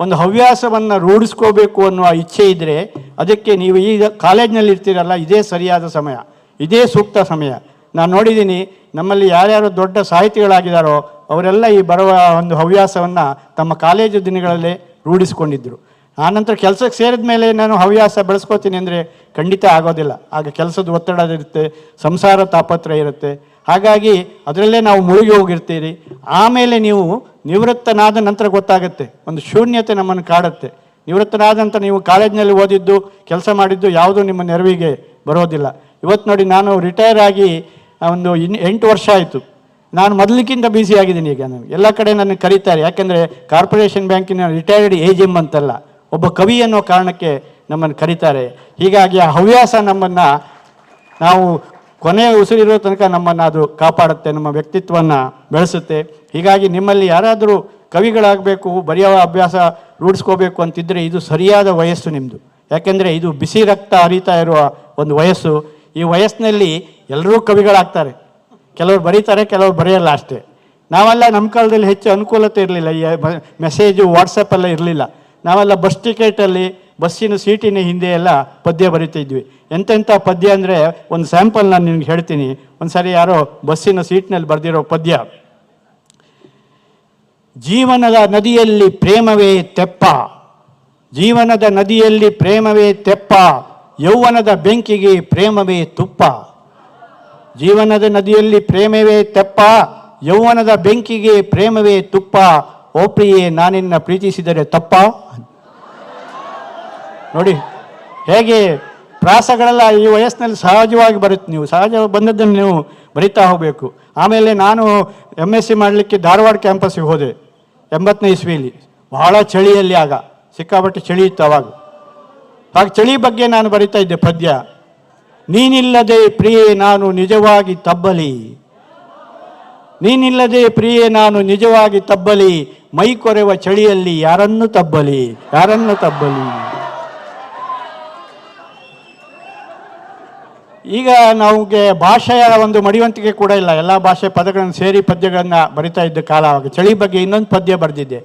ಒಂದು ಹವ್ಯಾಸವನ್ನು ರೂಢಿಸ್ಕೋಬೇಕು ಅನ್ನುವ ಇಚ್ಛೆ ಇದ್ದರೆ ಅದಕ್ಕೆ ನೀವು ಈಗ ಕಾಲೇಜ್ನಲ್ಲಿ ಇರ್ತೀರಲ್ಲ, ಇದೇ ಸರಿಯಾದ ಸಮಯ, ಇದೇ ಸೂಕ್ತ ಸಮಯ. ನಾನು ನೋಡಿದ್ದೀನಿ ನಮ್ಮಲ್ಲಿ ಯಾರ್ಯಾರು ದೊಡ್ಡ ಸಾಹಿತಿಗಳಾಗಿದ್ದಾರೋ ಅವರೆಲ್ಲ ಈ ಬರುವ ಒಂದು ಹವ್ಯಾಸವನ್ನು ತಮ್ಮ ಕಾಲೇಜು ದಿನಗಳಲ್ಲೇ ರೂಢಿಸ್ಕೊಂಡಿದ್ದರು ಆನಂತರ ಕೆಲಸಕ್ಕೆ ಸೇರಿದ ಮೇಲೆ ನಾನು ಹವ್ಯಾಸ ಬೆಳೆಸ್ಕೋತೀನಿ ಅಂದರೆ ಖಂಡಿತ ಆಗೋದಿಲ್ಲ. ಆಗ ಕೆಲಸದ ಒತ್ತಡ ಇರುತ್ತೆ, ಸಂಸಾರ ತಾಪತ್ರ ಇರುತ್ತೆ. ಹಾಗಾಗಿ ಅದರಲ್ಲೇ ನಾವು ಮುಳುಗಿ ಹೋಗಿರ್ತೀರಿ. ಆಮೇಲೆ ನೀವು ನಿವೃತ್ತನಾದ ನಂತರ ಗೊತ್ತಾಗುತ್ತೆ. ಒಂದು ಶೂನ್ಯತೆ ನಮ್ಮನ್ನು ಕಾಡುತ್ತೆ. ನಿವೃತ್ತನಾದ ನಂತರ ನೀವು ಕಾಲೇಜಿನಲ್ಲಿ ಓದಿದ್ದು, ಕೆಲಸ ಮಾಡಿದ್ದು ಯಾವುದೂ ನಿಮ್ಮ ನೆರವಿಗೆ ಬರೋದಿಲ್ಲ. ಇವತ್ತು ನೋಡಿ ನಾನು ರಿಟೈರ್ ಆಗಿ ಒಂದು ಇನ್, ಎಂಟು ವರ್ಷ ಆಯಿತು. ನಾನು ಮೊದಲಿಕ್ಕಿಂತ ಬ್ಯುಸಿ ಆಗಿದ್ದೀನಿ ಈಗ ನನಗೆ ಎಲ್ಲ ಕಡೆ ನನ್ನ ಕರೀತಾರೆ. ಯಾಕೆಂದರೆ ಕಾರ್ಪೊರೇಷನ್ ಬ್ಯಾಂಕಿನ ರಿಟೈರ್ಡ್ ಏಜ್ ಎಂ ಅಂತಲ್ಲ, ಒಬ್ಬ ಕವಿ ಅನ್ನೋ ಕಾರಣಕ್ಕೆ ನಮ್ಮನ್ನು ಕರೀತಾರೆ. ಹೀಗಾಗಿ ಆ ಹವ್ಯಾಸ ನಮ್ಮನ್ನು ನಾವು ಕೊನೆಯ ಉಸಿರಿರೋ ತನಕ ನಮ್ಮನ್ನು ಅದು ಕಾಪಾಡುತ್ತೆ, ನಮ್ಮ ವ್ಯಕ್ತಿತ್ವವನ್ನು ಬೆಳೆಸುತ್ತೆ. ಹೀಗಾಗಿ ನಿಮ್ಮಲ್ಲಿ ಯಾರಾದರೂ ಕವಿಗಳಾಗಬೇಕು, ಬರೆಯೋ ಅಭ್ಯಾಸ ರೂಢಿಸ್ಕೋಬೇಕು ಅಂತಿದ್ದರೆ ಇದು ಸರಿಯಾದ ವಯಸ್ಸು ನಿಮ್ಮದು ಯಾಕೆಂದರೆ ಇದು ಬಿಸಿ ರಕ್ತ ಹರಿತಾ ಇರುವ ಒಂದು ವಯಸ್ಸು. ಈ ವಯಸ್ಸಿನಲ್ಲಿ ಎಲ್ಲರೂ ಕವಿಗಳಾಗ್ತಾರೆ. ಕೆಲವರು ಬರೀತಾರೆ, ಕೆಲವರು ಬರೆಯಲ್ಲ ಅಷ್ಟೇ. ನಾವೆಲ್ಲ ನಮ್ಮ ಕಾಲದಲ್ಲಿ ಹೆಚ್ಚು ಅನುಕೂಲತೆ ಇರಲಿಲ್ಲ. ಈ ಮೆಸೇಜು, ವಾಟ್ಸಪ್ಪಲ್ಲ ಇರಲಿಲ್ಲ. ನಾವೆಲ್ಲ ಬಸ್ ಟಿಕೆಟಲ್ಲಿ ಬಸ್ಸಿನ ಸೀಟಿನ ಹಿಂದೆ ಎಲ್ಲ ಪದ್ಯ ಬರಿತಿದ್ವಿ ಎಂತೆಂಥ ಪದ್ಯ ಅಂದರೆ ಒಂದು ಸ್ಯಾಂಪಲ್ ನಾನು ನಿಮ್ಗೆ ಹೇಳ್ತೀನಿ. ಒಂದು ಸಾರಿ ಯಾರೋ ಬಸ್ಸಿನ ಸೀಟ್ನಲ್ಲಿ ಬರೆದಿರೋ ಪದ್ಯ. ಜೀವನದ ನದಿಯಲ್ಲಿ ಪ್ರೇಮವೇ ತೆಪ್ಪ. ಜೀವನದ ನದಿಯಲ್ಲಿ ಪ್ರೇಮವೇ ತೆಪ್ಪ. ಯೌವನದ ಬೆಂಕಿಗೆ ಪ್ರೇಮವೇ ತುಪ್ಪ. ಜೀವನದ ನದಿಯಲ್ಲಿ ಪ್ರೇಮವೇ ತೆಪ್ಪ. ಯೌವನದ ಬೆಂಕಿಗೆ ಪ್ರೇಮವೇ ತುಪ್ಪ. ಓ ಪ್ರಿಯೆ, ನಾನಿನ್ನ ಪ್ರೀತಿಸಿದರೆ ತಪ್ಪ? ನೋಡಿ, ಹೇಗೆ ಪ್ರಾಸಗಳೆಲ್ಲ ಈ ವಯಸ್ಸಿನಲ್ಲಿ ಸಹಜವಾಗಿ ಬರುತ್ತೆ ನೀವು ಸಹಜ ಬಂದದ್ದನ್ನು ನೀವು ಬರಿತಾ ಹೋಗಬೇಕು. ಆಮೇಲೆ ನಾನು ಎಂ ಎಸ್ ಸಿ ಮಾಡಲಿಕ್ಕೆ ಧಾರವಾಡ ಕ್ಯಾಂಪಸ್ಸಿಗೆ ಹೋದೆ, ಎಂಬತ್ತನೇ ಇಸ್ವಿಯಲ್ಲಿ ಬಹಳ ಚಳಿಯಲ್ಲಿ ಆಗ, ಸಿಕ್ಕಾಪಟ್ಟೆ ಚಳಿ ಇತ್ತು ಅವಾಗ. ಆಗ ಚಳಿ ಬಗ್ಗೆ ನಾನು ಬರಿತಾ ಇದ್ದೆ ಪದ್ಯ. ನೀನಿಲ್ಲದೆ ಪ್ರಿಯೆ ನಾನು ನಿಜವಾಗಿ ತಬ್ಬಲಿ. ನೀನಿಲ್ಲದೆ ಪ್ರಿಯೆ ನಾನು ನಿಜವಾಗಿ ತಬ್ಬಲಿ. ಮೈ ಕೊರೆವ ಚಳಿಯಲ್ಲಿ ಯಾರನ್ನು ತಬ್ಬಲಿ? ಯಾರನ್ನು ತಬ್ಬಲಿ? ಈಗ ನಮಗೆ ಭಾಷೆಯ ಒಂದು ಮಡಿವಂತಿಕೆ ಕೂಡ ಇಲ್ಲ. ಎಲ್ಲ ಭಾಷೆ ಪದಗಳನ್ನು ಸೇರಿ ಪದ್ಯಗಳನ್ನು ಬರಿತಾ ಇದ್ದ ಕಾಲ ಆವಾಗ. ಚಳಿ ಬಗ್ಗೆ ಇನ್ನೊಂದು ಪದ್ಯ ಬರೆದಿದ್ದೆ.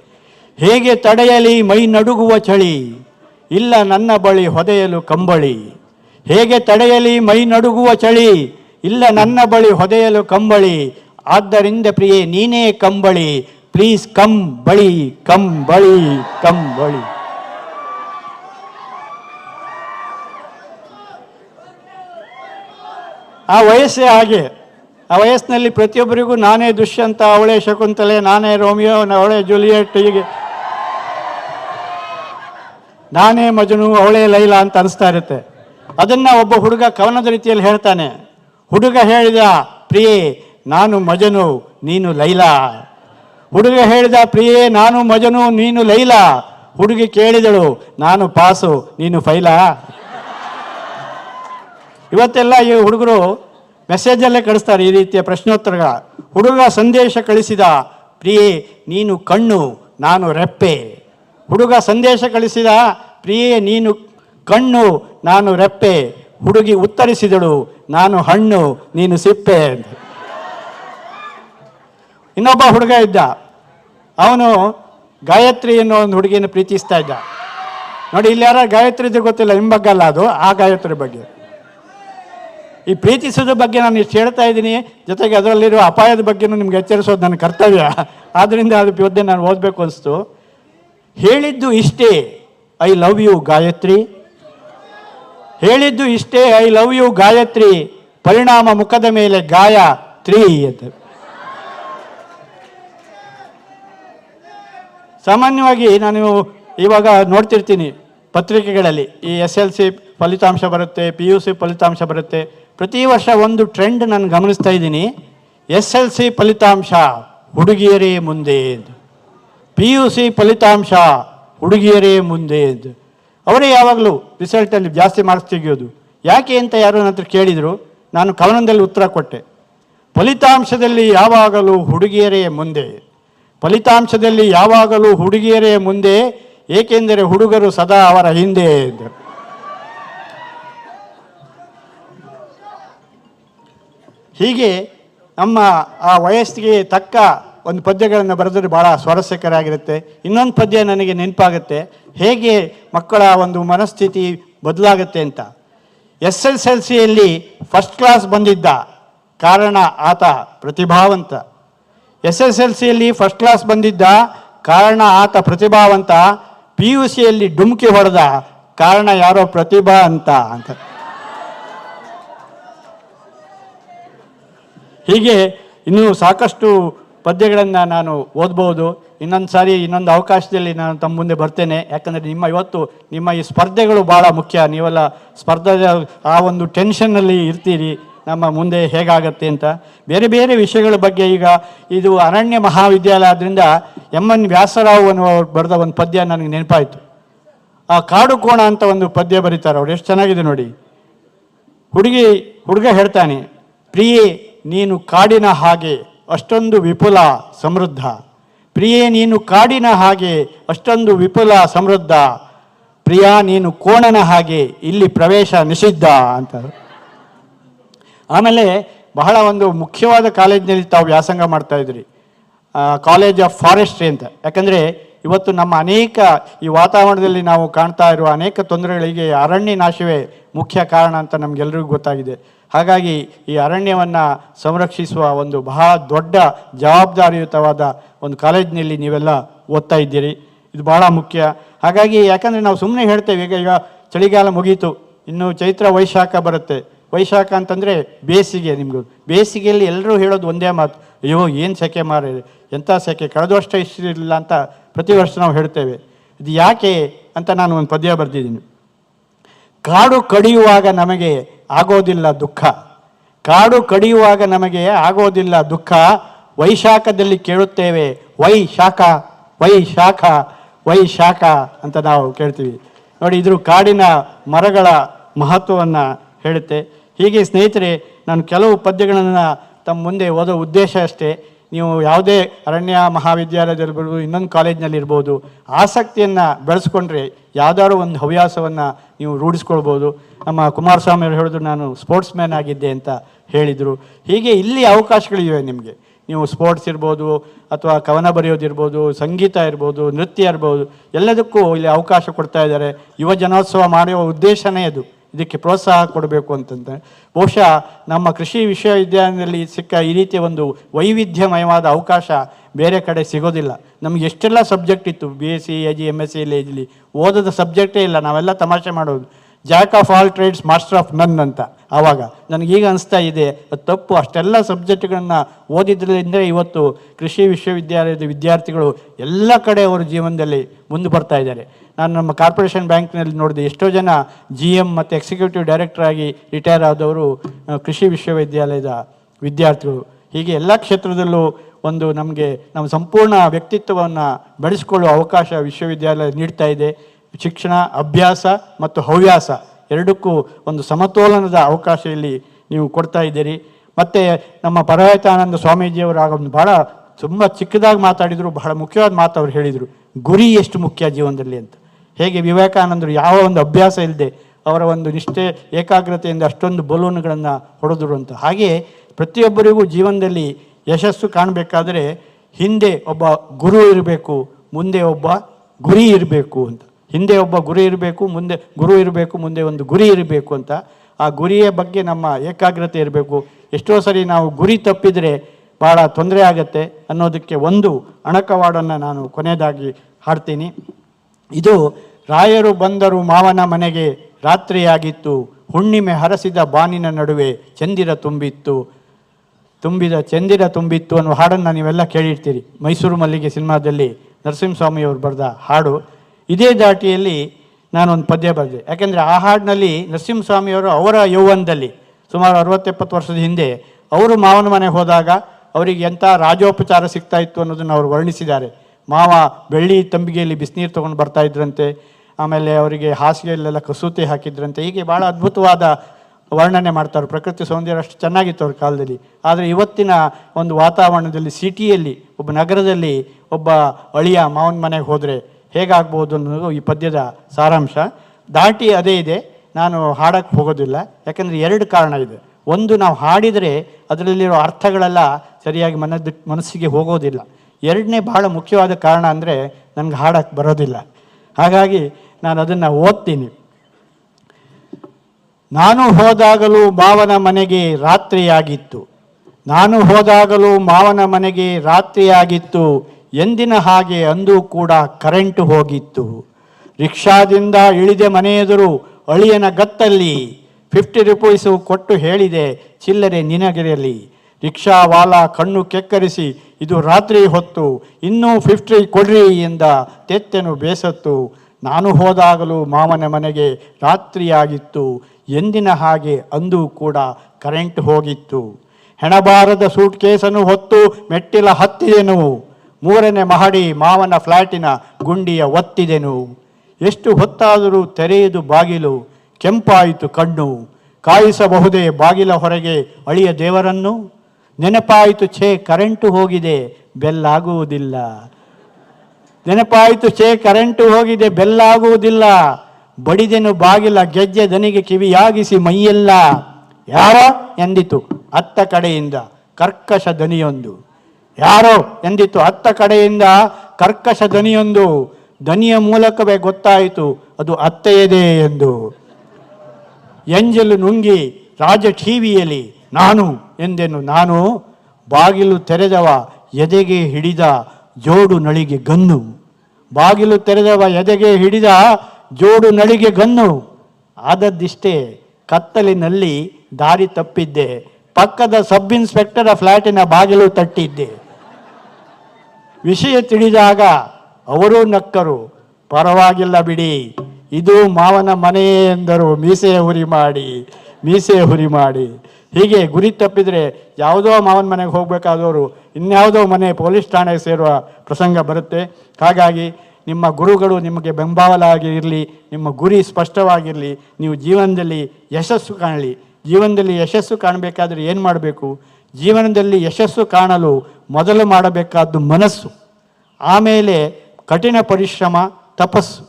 ಹೇಗೆ ತಡೆಯಲಿ ಮೈ ನಡುಗುವ ಚಳಿ? ಇಲ್ಲ ನನ್ನ ಬಳಿ ಹೊದೆಯಲು ಕಂಬಳಿ. ಹೇಗೆ ತಡೆಯಲಿ ಮೈ ನಡುಗುವ ಚಳಿ? ಇಲ್ಲ ನನ್ನ ಬಳಿ ಹೊದೆಯಲು ಕಂಬಳಿ. ಆದ್ದರಿಂದ ಪ್ರಿಯೆ, ನೀನೇ ಕಂಬಳಿ. ಪ್ಲೀಸ್ ಕಂಬಳಿ ಬಳಿ ಕಂಬಳಿ ಬಳಿ ಕಮ್ ಬಳಿ ಆ ವಯಸ್ಸೇ ಹಾಗೆ. ಆ ವಯಸ್ಸಿನಲ್ಲಿ ಪ್ರತಿಯೊಬ್ಬರಿಗೂ ನಾನೇ ದುಷ್ಯಂತ ಅವಳೇ ಶಕುಂತಲೆ, ನಾನೇ ರೋಮಿಯೋ, ಅವಳೇ ಜೂಲಿಯೆಟ್, ಹೀಗೆ. ನಾನೇ ಮಜನು, ಅವಳೇ ಲೈಲಾ ಅಂತ ಅನಿಸ್ತಾ ಇರುತ್ತೆ. ಅದನ್ನು ಒಬ್ಬ ಹುಡುಗ ಕವನದ ರೀತಿಯಲ್ಲಿ ಹೇಳ್ತಾನೆ. ಹುಡುಗ ಹೇಳಿದ, ಪ್ರಿಯೇ, ನಾನು ಮಜನು, ನೀನು ಲೈಲಾ. ಹುಡುಗ ಹೇಳಿದ, ಪ್ರಿಯೇ, ನಾನು ಮಜನು, ನೀನು ಲೈಲಾ. ಹುಡುಗಿ ಕೇಳಿದಳು, ನಾನು ಪಾಸು, ನೀನು ಫೈಲಾ. ಇವತ್ತೆಲ್ಲ ಈ ಹುಡುಗರು ಮೆಸೇಜಲ್ಲೇ ಕಳಿಸ್ತಾರೆ ಈ ರೀತಿಯ ಪ್ರಶ್ನೋತ್ತರಗಳ ಹುಡುಗ ಸಂದೇಶ ಕಳಿಸಿದ, ಪ್ರಿಯೆ, ನೀನು ಕಣ್ಣು, ನಾನು ರೆಪ್ಪೆ. ಹುಡುಗ ಸಂದೇಶ ಕಳಿಸಿದ, ಪ್ರಿಯೆ, ನೀನು ಕಣ್ಣು, ನಾನು ರೆಪ್ಪೆ. ಹುಡುಗಿ ಉತ್ತರಿಸಿದಳು, ನಾನು ಹಣ್ಣು, ನೀನು ಸಿಪ್ಪೆ. ಅಂತ. (laughs) ಇನ್ನೊಬ್ಬ ಹುಡುಗ ಇದ್ದ. ಅವನು ಗಾಯತ್ರಿ ಅನ್ನೋ ಒಂದು ಹುಡುಗಿಯನ್ನು ಪ್ರೀತಿಸ್ತಾ ಇದ್ದ. ನೋಡಿ, ಇಲ್ಲಿ ಯಾರ ಗಾಯತ್ರಿ ಗೊತ್ತಿಲ್ಲ ನಿಮ್ಮ ಬಗ್ಗೆ ಅಲ್ಲ ಅದು, ಆ ಗಾಯತ್ರಿ ಬಗ್ಗೆ. ಈ ಪ್ರೀತಿಸೋದ್ರ ಬಗ್ಗೆ ನಾನು ಇಷ್ಟು ಹೇಳ್ತಾ ಇದ್ದೀನಿ. ಜೊತೆಗೆ ಅದರಲ್ಲಿರುವ ಅಪಾಯದ ಬಗ್ಗೆನೂ ನಿಮ್ಗೆ ಎಚ್ಚರಿಸೋದು ನನ್ನ ಕರ್ತವ್ಯ. ಆದ್ದರಿಂದ ಅದು ಯೋಧೆ ನಾನು ಓದಬೇಕು ಅನಿಸ್ತು. ಹೇಳಿದ್ದು ಇಷ್ಟೇ ಐ ಲವ್ ಯು ಗಾಯತ್ರಿ. ಹೇಳಿದ್ದು ಇಷ್ಟೇ ಐ ಲವ್ ಯು ಗಾಯತ್ರಿ. ಪರಿಣಾಮ ಮುಖದ ಮೇಲೆ ಗಾಯ, ತ್ರೀ ಅಂತ. ಸಾಮಾನ್ಯವಾಗಿ ನಾನು ಇವಾಗ ನೋಡ್ತಿರ್ತೀನಿ ಪತ್ರಿಕೆಗಳಲ್ಲಿ ಈ ಎಸ್ ಎಲ್ ಸಿ ಫಲಿತಾಂಶ ಬರುತ್ತೆ, ಪಿ ಯು ಸಿ ಫಲಿತಾಂಶ ಬರುತ್ತೆ. ಪ್ರತಿ ವರ್ಷ ಒಂದು ಟ್ರೆಂಡ್ ನಾನು ಗಮನಿಸ್ತಾ ಇದ್ದೀನಿ. ಎಸ್ ಎಲ್ ಸಿ ಫಲಿತಾಂಶ ಹುಡುಗಿಯರೇ ಮುಂದೆ ಪಿ ಯು ಸಿ ಫಲಿತಾಂಶ ಹುಡುಗಿಯರೇ ಮುಂದೆ ಅವರೇ ಯಾವಾಗಲೂ ರಿಸಲ್ಟಲ್ಲಿ ಜಾಸ್ತಿ ಮಾರ್ಕ್ಸ್ ತೆಗೆಯೋದು. ಯಾಕೆ ಅಂತ ಯಾರೋ ನನ್ನ ಹತ್ರ ಕೇಳಿದರು. ನಾನು ಕವನದಲ್ಲಿ ಉತ್ತರ ಕೊಟ್ಟೆ. ಫಲಿತಾಂಶದಲ್ಲಿ ಯಾವಾಗಲೂ ಹುಡುಗಿಯರೇ ಮುಂದೆ. ಫಲಿತಾಂಶದಲ್ಲಿ ಯಾವಾಗಲೂ ಹುಡುಗಿಯರೇ ಮುಂದೆ, ಏಕೆಂದರೆ ಹುಡುಗರು ಸದಾ ಅವರ ಹಿಂದೆ ಎಂದರು ಹೀಗೆ ನಮ್ಮ ಆ ವಯಸ್ಸಿಗೆ ತಕ್ಕ ಒಂದು ಪದ್ಯಗಳನ್ನು ಬರೆದರೆ ಭಾಳ ಸ್ವಾರಸ್ಯಕರಾಗಿರುತ್ತೆ. ಇನ್ನೊಂದು ಪದ್ಯ ನನಗೆ ನೆನಪಾಗುತ್ತೆ. ಹೇಗೆ ಮಕ್ಕಳ ಒಂದು ಮನಸ್ಥಿತಿ ಬದಲಾಗುತ್ತೆ ಅಂತ. ಎಸ್ ಎಲ್ ಎಲ್ ಸಿಯಲ್ಲಿ ಫಸ್ಟ್ ಕ್ಲಾಸ್ ಬಂದಿದ್ದ ಕಾರಣ ಆತ ಪ್ರತಿಭಾವಂತ. ಎಸ್ ಎಸ್ ಎಲ್ ಸಿಯಲ್ಲಿ ಫಸ್ಟ್ ಕ್ಲಾಸ್ ಬಂದಿದ್ದ ಕಾರಣ ಆತ ಪ್ರತಿಭಾವಂತ. ಪಿ ಯು ಸಿಯಲ್ಲಿ ಡುಮ್ಕಿ ಹೊಡೆದ ಕಾರಣ ಯಾರೋ ಪ್ರತಿಭಾ ಅಂತ ಅಂತ. ಹೀಗೆ ಇನ್ನೂ ಸಾಕಷ್ಟು ಪದ್ಯಗಳನ್ನು ನಾನು ಓದ್ಬೋದು ಇನ್ನೊಂದು ಸಾರಿ ಇನ್ನೊಂದು ಅವಕಾಶದಲ್ಲಿ ನಾನು ತಮ್ಮ ಮುಂದೆ ಬರ್ತೇನೆ. ಯಾಕಂದರೆ ನಿಮ್ಮ ಇವತ್ತು ನಿಮ್ಮ ಈ ಸ್ಪರ್ಧೆಗಳು ಭಾಳ ಮುಖ್ಯ. ನೀವೆಲ್ಲ ಸ್ಪರ್ಧೆ ಆ ಒಂದು ಟೆನ್ಷನ್ನಲ್ಲಿ ಇರ್ತೀರಿ. ನಮ್ಮ ಮುಂದೆ ಹೇಗಾಗತ್ತೆ ಅಂತ. ಬೇರೆ ಬೇರೆ ವಿಷಯಗಳ ಬಗ್ಗೆ ಈಗ ಇದು ಅರಣ್ಯ ಮಹಾವಿದ್ಯಾಲಯ ಆದ್ದರಿಂದ ಎಂ ಎನ್ ವ್ಯಾಸರಾವ್ ಅನ್ನುವರು ಬರೆದ ಒಂದು ಪದ್ಯ ನನಗೆ ನೆನಪಾಯಿತು. ಆ ಕಾಡು ಕೋಣ ಅಂತ ಒಂದು ಪದ್ಯ ಬರೀತಾರೆ ಅವ್ರು. ಎಷ್ಟು ಚೆನ್ನಾಗಿದೆ ನೋಡಿ. ಹುಡುಗಿ, ಹುಡುಗ ಹೇಳ್ತಾನೆ, ಪ್ರಿಯೆ ನೀನು ಕಾಡಿನ ಹಾಗೆ ಅಷ್ಟೊಂದು ವಿಪುಲ ಸಮೃದ್ಧ. ಪ್ರಿಯೇ, ನೀನು ಕಾಡಿನ ಹಾಗೆ ಅಷ್ಟೊಂದು ವಿಪುಲ ಸಮೃದ್ಧ. ಪ್ರಿಯಾ, ನೀನು ಕೋಣನ ಹಾಗೆ ಇಲ್ಲಿ ಪ್ರವೇಶ ನಿಷಿದ್ಧ ಅಂತ ಆಮೇಲೆ ಬಹಳ ಒಂದು ಮುಖ್ಯವಾದ ಕಾಲೇಜಿನಲ್ಲಿ ತಾವು ವ್ಯಾಸಂಗ ಮಾಡ್ತಾ ಇದ್ರಿ. ಕಾಲೇಜ್ ಆಫ್ ಫಾರೆಸ್ಟ್ರಿ ಅಂತ. ಯಾಕಂದರೆ ಇವತ್ತು ನಮ್ಮ ಅನೇಕ ಈ ವಾತಾವರಣದಲ್ಲಿ ನಾವು ಕಾಣ್ತಾ ಇರುವ ಅನೇಕ ತೊಂದರೆಗಳಿಗೆ ಅರಣ್ಯ ನಾಶವೇ ಮುಖ್ಯ ಕಾರಣ ಅಂತ ನಮಗೆಲ್ಲರಿಗೂ ಗೊತ್ತಾಗಿದೆ. ಹಾಗಾಗಿ ಈ ಅರಣ್ಯವನ್ನು ಸಂರಕ್ಷಿಸುವ ಒಂದು ಬಹಳ ದೊಡ್ಡ ಜವಾಬ್ದಾರಿಯುತವಾದ ಒಂದು ಕಾಲೇಜಿನಲ್ಲಿ ನೀವೆಲ್ಲ ಓದ್ತಾ ಇದ್ದೀರಿ. ಇದು ಬಹಳ ಮುಖ್ಯ. ಹಾಗಾಗಿ ಯಾಕಂದರೆ ನಾವು ಸುಮ್ಮನೆ ಹೇಳ್ತೇವೆ, ಈಗ ಈಗ ಚಳಿಗಾಲ ಮುಗೀತು, ಇನ್ನು ಚೈತ್ರ ವೈಶಾಖ ಬರುತ್ತೆ. ವೈಶಾಖ ಅಂತಂದರೆ ಬೇಸಿಗೆ ನಿಮಗೂ ಬೇಸಿಗೆಯಲ್ಲಿ ಎಲ್ಲರೂ ಹೇಳೋದು ಒಂದೇ ಮಾತು, ಅಯ್ಯೋ, ಏನು ಸೆಕೆ ಮಾರಿ ಎಂಥ ಸೆಕೆ, ಕಳೆದ ವರ್ಷ ಇಷ್ಟಿರಲಿಲ್ಲ ಅಂತ ಪ್ರತಿ ವರ್ಷ ನಾವು ಹೇಳ್ತೇವೆ. ಇದು ಯಾಕೆ ಅಂತ ನಾನು ಒಂದು ಪದ್ಯ ಬರೆದಿದ್ದೀನಿ. ಕಾಡು ಕಡಿಯುವಾಗ ನಮಗೆ ಆಗೋದಿಲ್ಲ ದುಃಖ. ಕಾಡು ಕಡಿಯುವಾಗ ನಮಗೆ ಆಗೋದಿಲ್ಲ ದುಃಖ. ವೈಶಾಖದಲ್ಲಿ ಕೇಳುತ್ತೇವೆ ವೈ ಶಾಖ ವೈ ಶಾಖ ವೈ ಶಾಖ ಅಂತ ನಾವು ಕೇಳ್ತೀವಿ. ನೋಡಿ, ಇದ್ರ ಕಾಡಿನ ಮರಗಳ ಮಹತ್ವವನ್ನು ಹೇಳುತ್ತೆ. ಹೀಗೆ ಸ್ನೇಹಿತರೆ, ನಾನು ಕೆಲವು ಪದ್ಯಗಳನ್ನು ತಮ್ಮ ಮುಂದೆ ಓದೋ ಉದ್ದೇಶ ಅಷ್ಟೇ. ನೀವು ಯಾವುದೇ ಅರಣ್ಯ ಮಹಾವಿದ್ಯಾಲಯದಲ್ಲಿರ್ಬೋದು, ಇನ್ನೊಂದು ಕಾಲೇಜ್ನಲ್ಲಿ ಇರ್ಬೋದು ಆಸಕ್ತಿಯನ್ನು ಬೆಳೆಸ್ಕೊಂಡ್ರೆ ಯಾವ್ದಾದ್ರು ಒಂದು ಹವ್ಯಾಸವನ್ನು ನೀವು ರೂಢಿಸ್ಕೊಳ್ಬೋದು. ನಮ್ಮ ಕುಮಾರಸ್ವಾಮಿ ಅವರು ಹೇಳಿದ್ರು, ನಾನು ಸ್ಪೋರ್ಟ್ಸ್ ಮ್ಯಾನ್ ಆಗಿದ್ದೆ ಅಂತ ಹೇಳಿದರು. ಹೀಗೆ ಇಲ್ಲಿ ಅವಕಾಶಗಳಿವೆ ನಿಮಗೆ. ನೀವು ಸ್ಪೋರ್ಟ್ಸ್ ಇರ್ಬೋದು, ಅಥವಾ ಕವನ ಬರೆಯೋದಿರ್ಬೋದು ಸಂಗೀತ ಇರ್ಬೋದು, ನೃತ್ಯ ಇರ್ಬೋದು, ಎಲ್ಲದಕ್ಕೂ ಇಲ್ಲಿ ಅವಕಾಶ ಕೊಡ್ತಾ ಇದ್ದಾರೆ. ಯುವ ಜನೋತ್ಸವ ಮಾಡುವ ಉದ್ದೇಶನೇ ಅದು. ಇದಕ್ಕೆ ಪ್ರೋತ್ಸಾಹ ಕೊಡಬೇಕು ಅಂತಂದರೆ ಬಹುಶಃ ನಮ್ಮ ಕೃಷಿ ವಿಶ್ವವಿದ್ಯಾಲಯದಲ್ಲಿ ಸಿಕ್ಕ ಈ ರೀತಿಯ ಒಂದು ವೈವಿಧ್ಯಮಯವಾದ ಅವಕಾಶ ಬೇರೆ ಕಡೆ ಸಿಗೋದಿಲ್ಲ. ನಮಗೆ ಎಷ್ಟೆಲ್ಲ ಸಬ್ಜೆಕ್ಟ್ ಇತ್ತು B S C A G M S C ಇಲ್ಲಿ ಓದದ ಸಬ್ಜೆಕ್ಟೇ ಇಲ್ಲ, ನಾವೆಲ್ಲ ತಮಾಷೆ ಮಾಡೋದು. Jack of all trades master of none ಅಂತ. ಆವಾಗ ನನಗೀಗ ಅನಿಸ್ತಾ ಇದೆ, ತಪ್ಪು. ಅಷ್ಟೆಲ್ಲ ಸಬ್ಜೆಕ್ಟ್ಗಳನ್ನು ಓದಿದ್ರಿಂದ ಇವತ್ತು ಕೃಷಿ ವಿಶ್ವವಿದ್ಯಾಲಯದ ವಿದ್ಯಾರ್ಥಿಗಳು ಎಲ್ಲ ಕಡೆ ಅವರ ಜೀವನದಲ್ಲಿ ಮುಂದೆ ಬರ್ತಾ ಇದ್ದಾರೆ. ನಾನು ನಮ್ಮ ಕಾರ್ಪೊರೇಷನ್ ಬ್ಯಾಂಕ್ನಲ್ಲಿ ನೋಡಿದೆ, ಎಷ್ಟೋ ಜನ ಜಿ ಎಂ ಮತ್ತು ಎಕ್ಸಿಕ್ಯೂಟಿವ್ ಡೈರೆಕ್ಟರ್ ಆಗಿ ರಿಟೈರ್ ಆದವರು ಕೃಷಿ ವಿಶ್ವವಿದ್ಯಾಲಯದ ವಿದ್ಯಾರ್ಥಿಗಳು. ಹೀಗೆ ಎಲ್ಲ ಕ್ಷೇತ್ರದಲ್ಲೂ ಒಂದು ನಮಗೆ, ನಮ್ಮ ಸಂಪೂರ್ಣ ವ್ಯಕ್ತಿತ್ವವನ್ನು ಬೆಳೆಸ್ಕೊಳ್ಳುವ ಅವಕಾಶ ವಿಶ್ವವಿದ್ಯಾಲಯ ನೀಡ್ತಾ ಇದೆ. ಶಿಕ್ಷಣ, ಅಭ್ಯಾಸ ಮತ್ತು ಹವ್ಯಾಸ ಎರಡಕ್ಕೂ ಒಂದು ಸಮತೋಲನದ ಅವಕಾಶ ಇಲ್ಲಿ ನೀವು ಕೊಡ್ತಾ ಇದ್ದೀರಿ. ಮತ್ತು ನಮ್ಮ ಪರವಾಯತಾನಂದ ಸ್ವಾಮೀಜಿಯವರು ಆಗ ಒಂದು ಭಾಳ ತುಂಬ ಚಿಕ್ಕದಾಗಿ ಮಾತಾಡಿದರು, ಬಹಳ ಮುಖ್ಯವಾದ ಮಾತು ಅವ್ರು ಹೇಳಿದರು. ಗುರಿ ಎಷ್ಟು ಮುಖ್ಯ ಜೀವನದಲ್ಲಿ ಅಂತ. ಹೇಗೆ ವಿವೇಕಾನಂದರು ಯಾವ ಒಂದು ಅಭ್ಯಾಸ ಇಲ್ಲದೆ ಅವರ ಒಂದು ನಿಷ್ಠೆ, ಏಕಾಗ್ರತೆಯಿಂದ ಅಷ್ಟೊಂದು ಬಲೂನ್ಗಳನ್ನು ಹೊಡೆದರು ಅಂತ. ಹಾಗೆಯೇ ಪ್ರತಿಯೊಬ್ಬರಿಗೂ ಜೀವನದಲ್ಲಿ ಯಶಸ್ಸು ಕಾಣಬೇಕಾದರೆ ಹಿಂದೆ ಒಬ್ಬ ಗುರು ಇರಬೇಕು, ಮುಂದೆ ಒಬ್ಬ ಗುರಿ ಇರಬೇಕು ಅಂತ. ಹಿಂದೆ ಒಬ್ಬ ಗುರು ಇರಬೇಕು, ಮುಂದೆ ಗುರು ಇರಬೇಕು, ಮುಂದೆ ಒಂದು ಗುರಿ ಇರಬೇಕು ಅಂತ ಆ ಗುರಿಯ ಬಗ್ಗೆ ನಮ್ಮ ಏಕಾಗ್ರತೆ ಇರಬೇಕು. ಎಷ್ಟೋ ಸರಿ ನಾವು ಗುರಿ ತಪ್ಪಿದರೆ ಭಾಳ ತೊಂದರೆ ಆಗತ್ತೆ ಅನ್ನೋದಕ್ಕೆ ಒಂದು ಅಣಕವಾಡನ್ನು ನಾನು ಕೊನೆಯದಾಗಿ ಹಾಡ್ತೀನಿ. ಇದು ರಾಯರು ಬಂದರು ಮಾವನ ಮನೆಗೆ ರಾತ್ರಿಯಾಗಿತ್ತು, ಹುಣ್ಣಿಮೆ ಹರಸಿದ ಬಾನಿನ ನಡುವೆ ಚಂದಿರ ತುಂಬಿತ್ತು. ತುಂಬಿದ ಚಂದಿರ ತುಂಬಿತ್ತು ಅನ್ನುವ ಹಾಡನ್ನು ನೀವೆಲ್ಲ ಕೇಳಿರ್ತೀರಿ. ಮೈಸೂರು ಮಲ್ಲಿಗೆ ಸಿನಿಮಾದಲ್ಲಿ ನರಸಿಂಹಸ್ವಾಮಿಯವರು ಬರೆದ ಹಾಡು. ಇದೇ ದಾಟಿಯಲ್ಲಿ ನಾನೊಂದು ಪದ್ಯ ಬರೆದೆ. ಯಾಕೆಂದರೆ ಆ ಹಾಡಿನಲ್ಲಿ ನರಸಿಂಹಸ್ವಾಮಿಯವರು ಅವರ ಯೌವನದಲ್ಲಿ ಸುಮಾರು ಅರವತ್ತೆಪ್ಪತ್ತು ವರ್ಷದ ಹಿಂದೆ ಅವರು ಮಾವನ ಮನೆ ಹೋದಾಗ ಅವರಿಗೆ ಎಂಥ ರಾಜೋಪಚಾರ ಸಿಗ್ತಾ ಇತ್ತು ಅನ್ನೋದನ್ನು ಅವರು ವರ್ಣಿಸಿದ್ದಾರೆ. ಮಾವ ಬೆಳ್ಳಿ ತಂಬಿಗೆಯಲ್ಲಿ ಬಿಸಿನೀರು ತೊಗೊಂಡು ಬರ್ತಾ ಇದ್ರಂತೆ, ಆಮೇಲೆ ಅವರಿಗೆ ಹಾಸಿಗೆಯಲ್ಲೆಲ್ಲ ಕಸೂತಿ ಹಾಕಿದ್ರಂತೆ. ಹೀಗೆ ಭಾಳ ಅದ್ಭುತವಾದ ವರ್ಣನೆ ಮಾಡ್ತಾರೆ. ಪ್ರಕೃತಿ ಸೌಂದರ್ಯ ಅಷ್ಟು ಚೆನ್ನಾಗಿತ್ತು ಅವ್ರ ಕಾಲದಲ್ಲಿ. ಆದರೆ ಇವತ್ತಿನ ಒಂದು ವಾತಾವರಣದಲ್ಲಿ ಸಿಟಿಯಲ್ಲಿ, ಒಬ್ಬ ನಗರದಲ್ಲಿ ಒಬ್ಬ ಅಳಿಯ ಮಾವನ ಮನೆಗೆ ಹೋದರೆ ಹೇಗಾಗ್ಬೋದು ಅನ್ನೋದು ಈ ಪದ್ಯದ ಸಾರಾಂಶ. ದಾಟಿ ಅದೇ ಇದೆ. ನಾನು ಹಾಡಕ್ಕೆ ಹೋಗೋದಿಲ್ಲ. ಯಾಕಂದರೆ ಎರಡು ಕಾರಣ ಇದೆ. ಒಂದು, ನಾವು ಹಾಡಿದರೆ ಅದರಲ್ಲಿರೋ ಅರ್ಥಗಳೆಲ್ಲ ಸರಿಯಾಗಿ ಮನದ ಮನಸ್ಸಿಗೆ ಹೋಗೋದಿಲ್ಲ. ಎರಡನೇ ಬಹಳ ಮುಖ್ಯವಾದ ಕಾರಣ ಅಂದರೆ ನನಗೆ ಹಾಡಕ್ಕೆ ಬರೋದಿಲ್ಲ. ಹಾಗಾಗಿ ನಾನು ಅದನ್ನು ಓದ್ತೀನಿ. ನಾನು ಹೋದಾಗಲೂ ಮಾವನ ಮನೆಗೆ ರಾತ್ರಿಯಾಗಿತ್ತು. ನಾನು ಹೋದಾಗಲೂ ಮಾವನ ಮನೆಗೆ ರಾತ್ರಿಯಾಗಿತ್ತು. ಎಂದಿನ ಹಾಗೆ ಅಂದು ಕೂಡ ಕರೆಂಟು ಹೋಗಿತ್ತು. ರಿಕ್ಷಾದಿಂದ ಇಳಿದೆ ಮನೆಯೆದುರು ಅಳಿಯನ ಗತ್ತಲ್ಲಿ ಫಿಫ್ಟಿ ರುಪೀಸು ಕೊಟ್ಟು ಹೇಳಿದೆ, ಚಿಲ್ಲರೆ ನಿನಗಿರಲಿ. ರಿಕ್ಷಾವಾಲ ಕಣ್ಣು ಕೆಕ್ಕರಿಸಿ, ಇದು ರಾತ್ರಿ ಹೊತ್ತು, ಇನ್ನೂ ಫಿಫ್ಟಿ ಕೊಡ್ರಿ ಎಂದ ತೆತ್ತೆನು ಬೇಸತ್ತು. ನಾನು ಹೋದಾಗಲೂ ಮಾವನ ಮನೆಗೆ ರಾತ್ರಿಯಾಗಿತ್ತು. ಎಂದಿನ ಹಾಗೆ ಅಂದು ಕೂಡ ಕರೆಂಟ್ ಹೋಗಿತ್ತು. ಹೆಣಬಾರದ ಸೂಟ್ ಕೇಸನ್ನು ಹೊತ್ತು ಮೆಟ್ಟಿಲ ಹತ್ತಿದೆನು. ಮೂರನೇ ಮಹಡಿ ಮಾವನ ಫ್ಲ್ಯಾಟಿನ ಗುಂಡಿಯ ಒತ್ತಿದೆನು. ಎಷ್ಟು ಹೊತ್ತಾದರೂ ತೆರೆಯದು ಬಾಗಿಲು, ಕೆಂಪಾಯಿತು ಕಣ್ಣು. ಕಾಯಿಸಬಹುದೇ ಬಾಗಿಲ ಹೊರಗೆ ಅಳಿಯ ದೇವರನ್ನು? ನೆನಪಾಯಿತು ಛೇ ಕರೆಂಟು ಹೋಗಿದೆ, ಬೆಲ್ಲಾಗುವುದಿಲ್ಲ. ನೆನಪಾಯಿತು ಛೇ ಕರೆಂಟು ಹೋಗಿದೆ, ಬೆಲ್ಲಾಗುವುದಿಲ್ಲ. ಬಡಿದೆನು ಬಾಗಿಲ, ಗೆಜ್ಜೆ ದನಿಗೆ ಕಿವಿಯಾಗಿಸಿ ಮೈಯೆಲ್ಲ. ಯಾರ? ಎಂದಿತು ಅತ್ತ ಕಡೆಯಿಂದ ಕರ್ಕಶ ದನಿಯೊಂದು. ಯಾರೋ ಎಂದಿತ್ತು ಅತ್ತ ಕಡೆಯಿಂದ ಕರ್ಕಶ ದನಿಯೊಂದು ದನಿಯ ಮೂಲಕವೇ ಗೊತ್ತಾಯಿತು, ಅದು ಅತ್ತೆಯದೇ ಎಂದು. ಎಂಜಲು ನುಂಗಿ ರಾಜ ಟಿವಿಯಲ್ಲಿ ನಾನು ಎಂದೆನು ನಾನು, ಬಾಗಿಲು ತೆರೆದವ ಎದೆಗೆ ಹಿಡಿದ ಜೋಡು ನಳಿಗೆ ಗನ್ನು. ಬಾಗಿಲು ತೆರೆದವ ಎದೆಗೆ ಹಿಡಿದ ಜೋಡು ನಳಿಗೆ ಗನ್ನು. ಆದದ್ದಿಷ್ಟೇ ಕತ್ತಲಿನಲ್ಲಿ ದಾರಿ ತಪ್ಪಿದ್ದೆ. ಪಕ್ಕದ ಸಬ್ ಇನ್ಸ್ಪೆಕ್ಟರ ಫ್ಲ್ಯಾಟಿನ ಬಾಗಿಲು ತಟ್ಟಿದ್ದೆ. ವಿಷಯ ತಿಳಿದಾಗ ಅವರೂ ನಕ್ಕರು, ಪರವಾಗಿಲ್ಲ ಬಿಡಿ, ಇದು ಮಾವನ ಮನೆಯೇ ಎಂದರು. ಮೀಸೆ ಹುರಿ ಮಾಡಿ, ಮೀಸೆ ಹುರಿ ಮಾಡಿ. ಹೀಗೆ ಗುರಿ ತಪ್ಪಿದರೆ ಯಾವುದೋ ಮಾವನ ಮನೆಗೆ ಹೋಗಬೇಕಾದವರು ಇನ್ಯಾವುದೋ ಮನೆ ಪೊಲೀಸ್ ಠಾಣೆಗೆ ಸೇರುವ ಪ್ರಸಂಗ ಬರುತ್ತೆ. ಹಾಗಾಗಿ ನಿಮ್ಮ ಗುರುಗಳು ನಿಮಗೆ ಬೆಂಬಲ ಆಗಿರಲಿ ನಿಮ್ಮ ಗುರಿ ಸ್ಪಷ್ಟವಾಗಿರಲಿ, ನೀವು ಜೀವನದಲ್ಲಿ ಯಶಸ್ಸು ಕಾಣಲಿ. ಜೀವನದಲ್ಲಿ ಯಶಸ್ಸು ಕಾಣಬೇಕಾದ್ರೆ ಏನು ಮಾಡಬೇಕು? ಜೀವನದಲ್ಲಿ ಯಶಸ್ಸು ಕಾಣಲು ಮೊದಲು ಮಾಡಬೇಕಾದ್ದು ಮನಸ್ಸು, ಆಮೇಲೆ ಕಠಿಣ ಪರಿಶ್ರಮ, ತಪಸ್ಸು.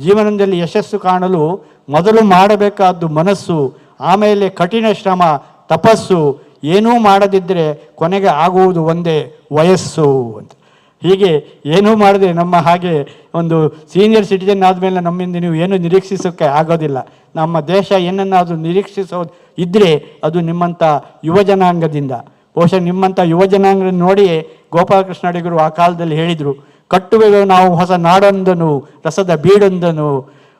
ಜೀವನದಲ್ಲಿ ಯಶಸ್ಸು ಕಾಣಲು ಮೊದಲು ಮಾಡಬೇಕಾದ್ದು ಮನಸ್ಸು, ಆಮೇಲೆ ಕಠಿಣ ಶ್ರಮ, ತಪಸ್ಸು, ಏನೂ ಮಾಡದಿದ್ದರೆ ಕೊನೆಗೆ ಆಗುವುದು ಒಂದೇ ವಯಸ್ಸು ಅಂತ. ಹೀಗೆ ಏನೂ ಮಾಡದೆ ನಮ್ಮ ಹಾಗೆ ಒಂದು ಸೀನಿಯರ್ ಸಿಟಿಜನ್ ಆದಮೇಲೆ ನಮ್ಮಿಂದ ನೀವು ಏನು ನಿರೀಕ್ಷಿಸೋಕ್ಕೆ ಆಗೋದಿಲ್ಲ. ನಮ್ಮ ದೇಶ ಏನನ್ನಾದರೂ ನಿರೀಕ್ಷಿಸೋದು ಇದ್ದರೆ ಅದು ನಿಮ್ಮಂಥ ಯುವಜನಾಂಗದಿಂದ ಬಹುಶಃ ನಿಮ್ಮಂಥ ಯುವ ಜನಾಂಗ ನೋಡಿಯೇ ಗೋಪಾಲಕೃಷ್ಣ ಅಡಿಗರು ಆ ಕಾಲದಲ್ಲಿ ಹೇಳಿದರು, ಕಟ್ಟುವೆಗಳು ನಾವು ಹೊಸ ನಾಡೊಂದನು, ರಸದ ಬೀಡೊಂದನು.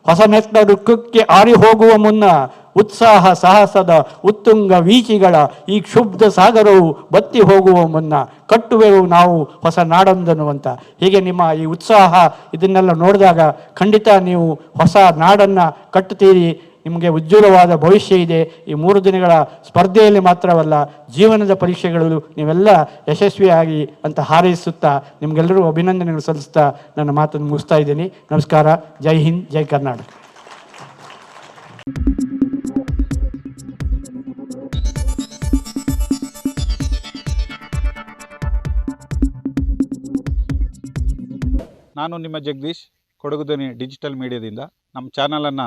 ಹೊಸ ನೆತ್ತ ದುಃಖಕ್ಕೆ ಆರಿ ಹೋಗುವ ಮುನ್ನ ಉತ್ಸಾಹ, ಸಾಹಸದ ಉತ್ತುಂಗ ವೀಚಿಗಳ ಈ ಕ್ಷುಬ್ಧ ಸಾಗರವು ಬತ್ತಿ ಹೋಗುವ ಮುನ್ನ ಕಟ್ಟುವೆವು ನಾವು ಹೊಸ ನಾಡೊಂದನು ಅಂತ. ಹೀಗೆ ನಿಮ್ಮ ಈ ಉತ್ಸಾಹ ಇದನ್ನೆಲ್ಲ ನೋಡಿದಾಗ ಖಂಡಿತ ನೀವು ಹೊಸ ನಾಡನ್ನು ಕಟ್ಟುತ್ತೀರಿ. ನಿಮಗೆ ಉಜ್ವಲವಾದ ಭವಿಷ್ಯ ಇದೆ. ಈ ಮೂರು ದಿನಗಳ ಸ್ಪರ್ಧೆಯಲ್ಲಿ ಮಾತ್ರವಲ್ಲ, ಜೀವನದ ಪರೀಕ್ಷೆಗಳಲ್ಲೂ ನೀವೆಲ್ಲ ಯಶಸ್ವಿಯಾಗಿ ಅಂತ ಹಾರೈಸುತ್ತಾ ನಿಮಗೆಲ್ಲರೂ ಅಭಿನಂದನೆಗಳು ಸಲ್ಲಿಸ್ತಾ ನನ್ನ ಮಾತನ್ನು ಮುಗಿಸ್ತಾ ಇದ್ದೀನಿ. ನಮಸ್ಕಾರ. ಜೈ ಹಿಂದ್, ಜೈ ಕರ್ನಾಟಕ. ನಾನು ನಿಮ್ಮ ಜಗದೀಶ್ ಕೊಡಗುದನಿ ಡಿಜಿಟಲ್ ಮೀಡಿಯಾದಿಂದ. ನಮ್ಮ ಚಾನಲನ್ನು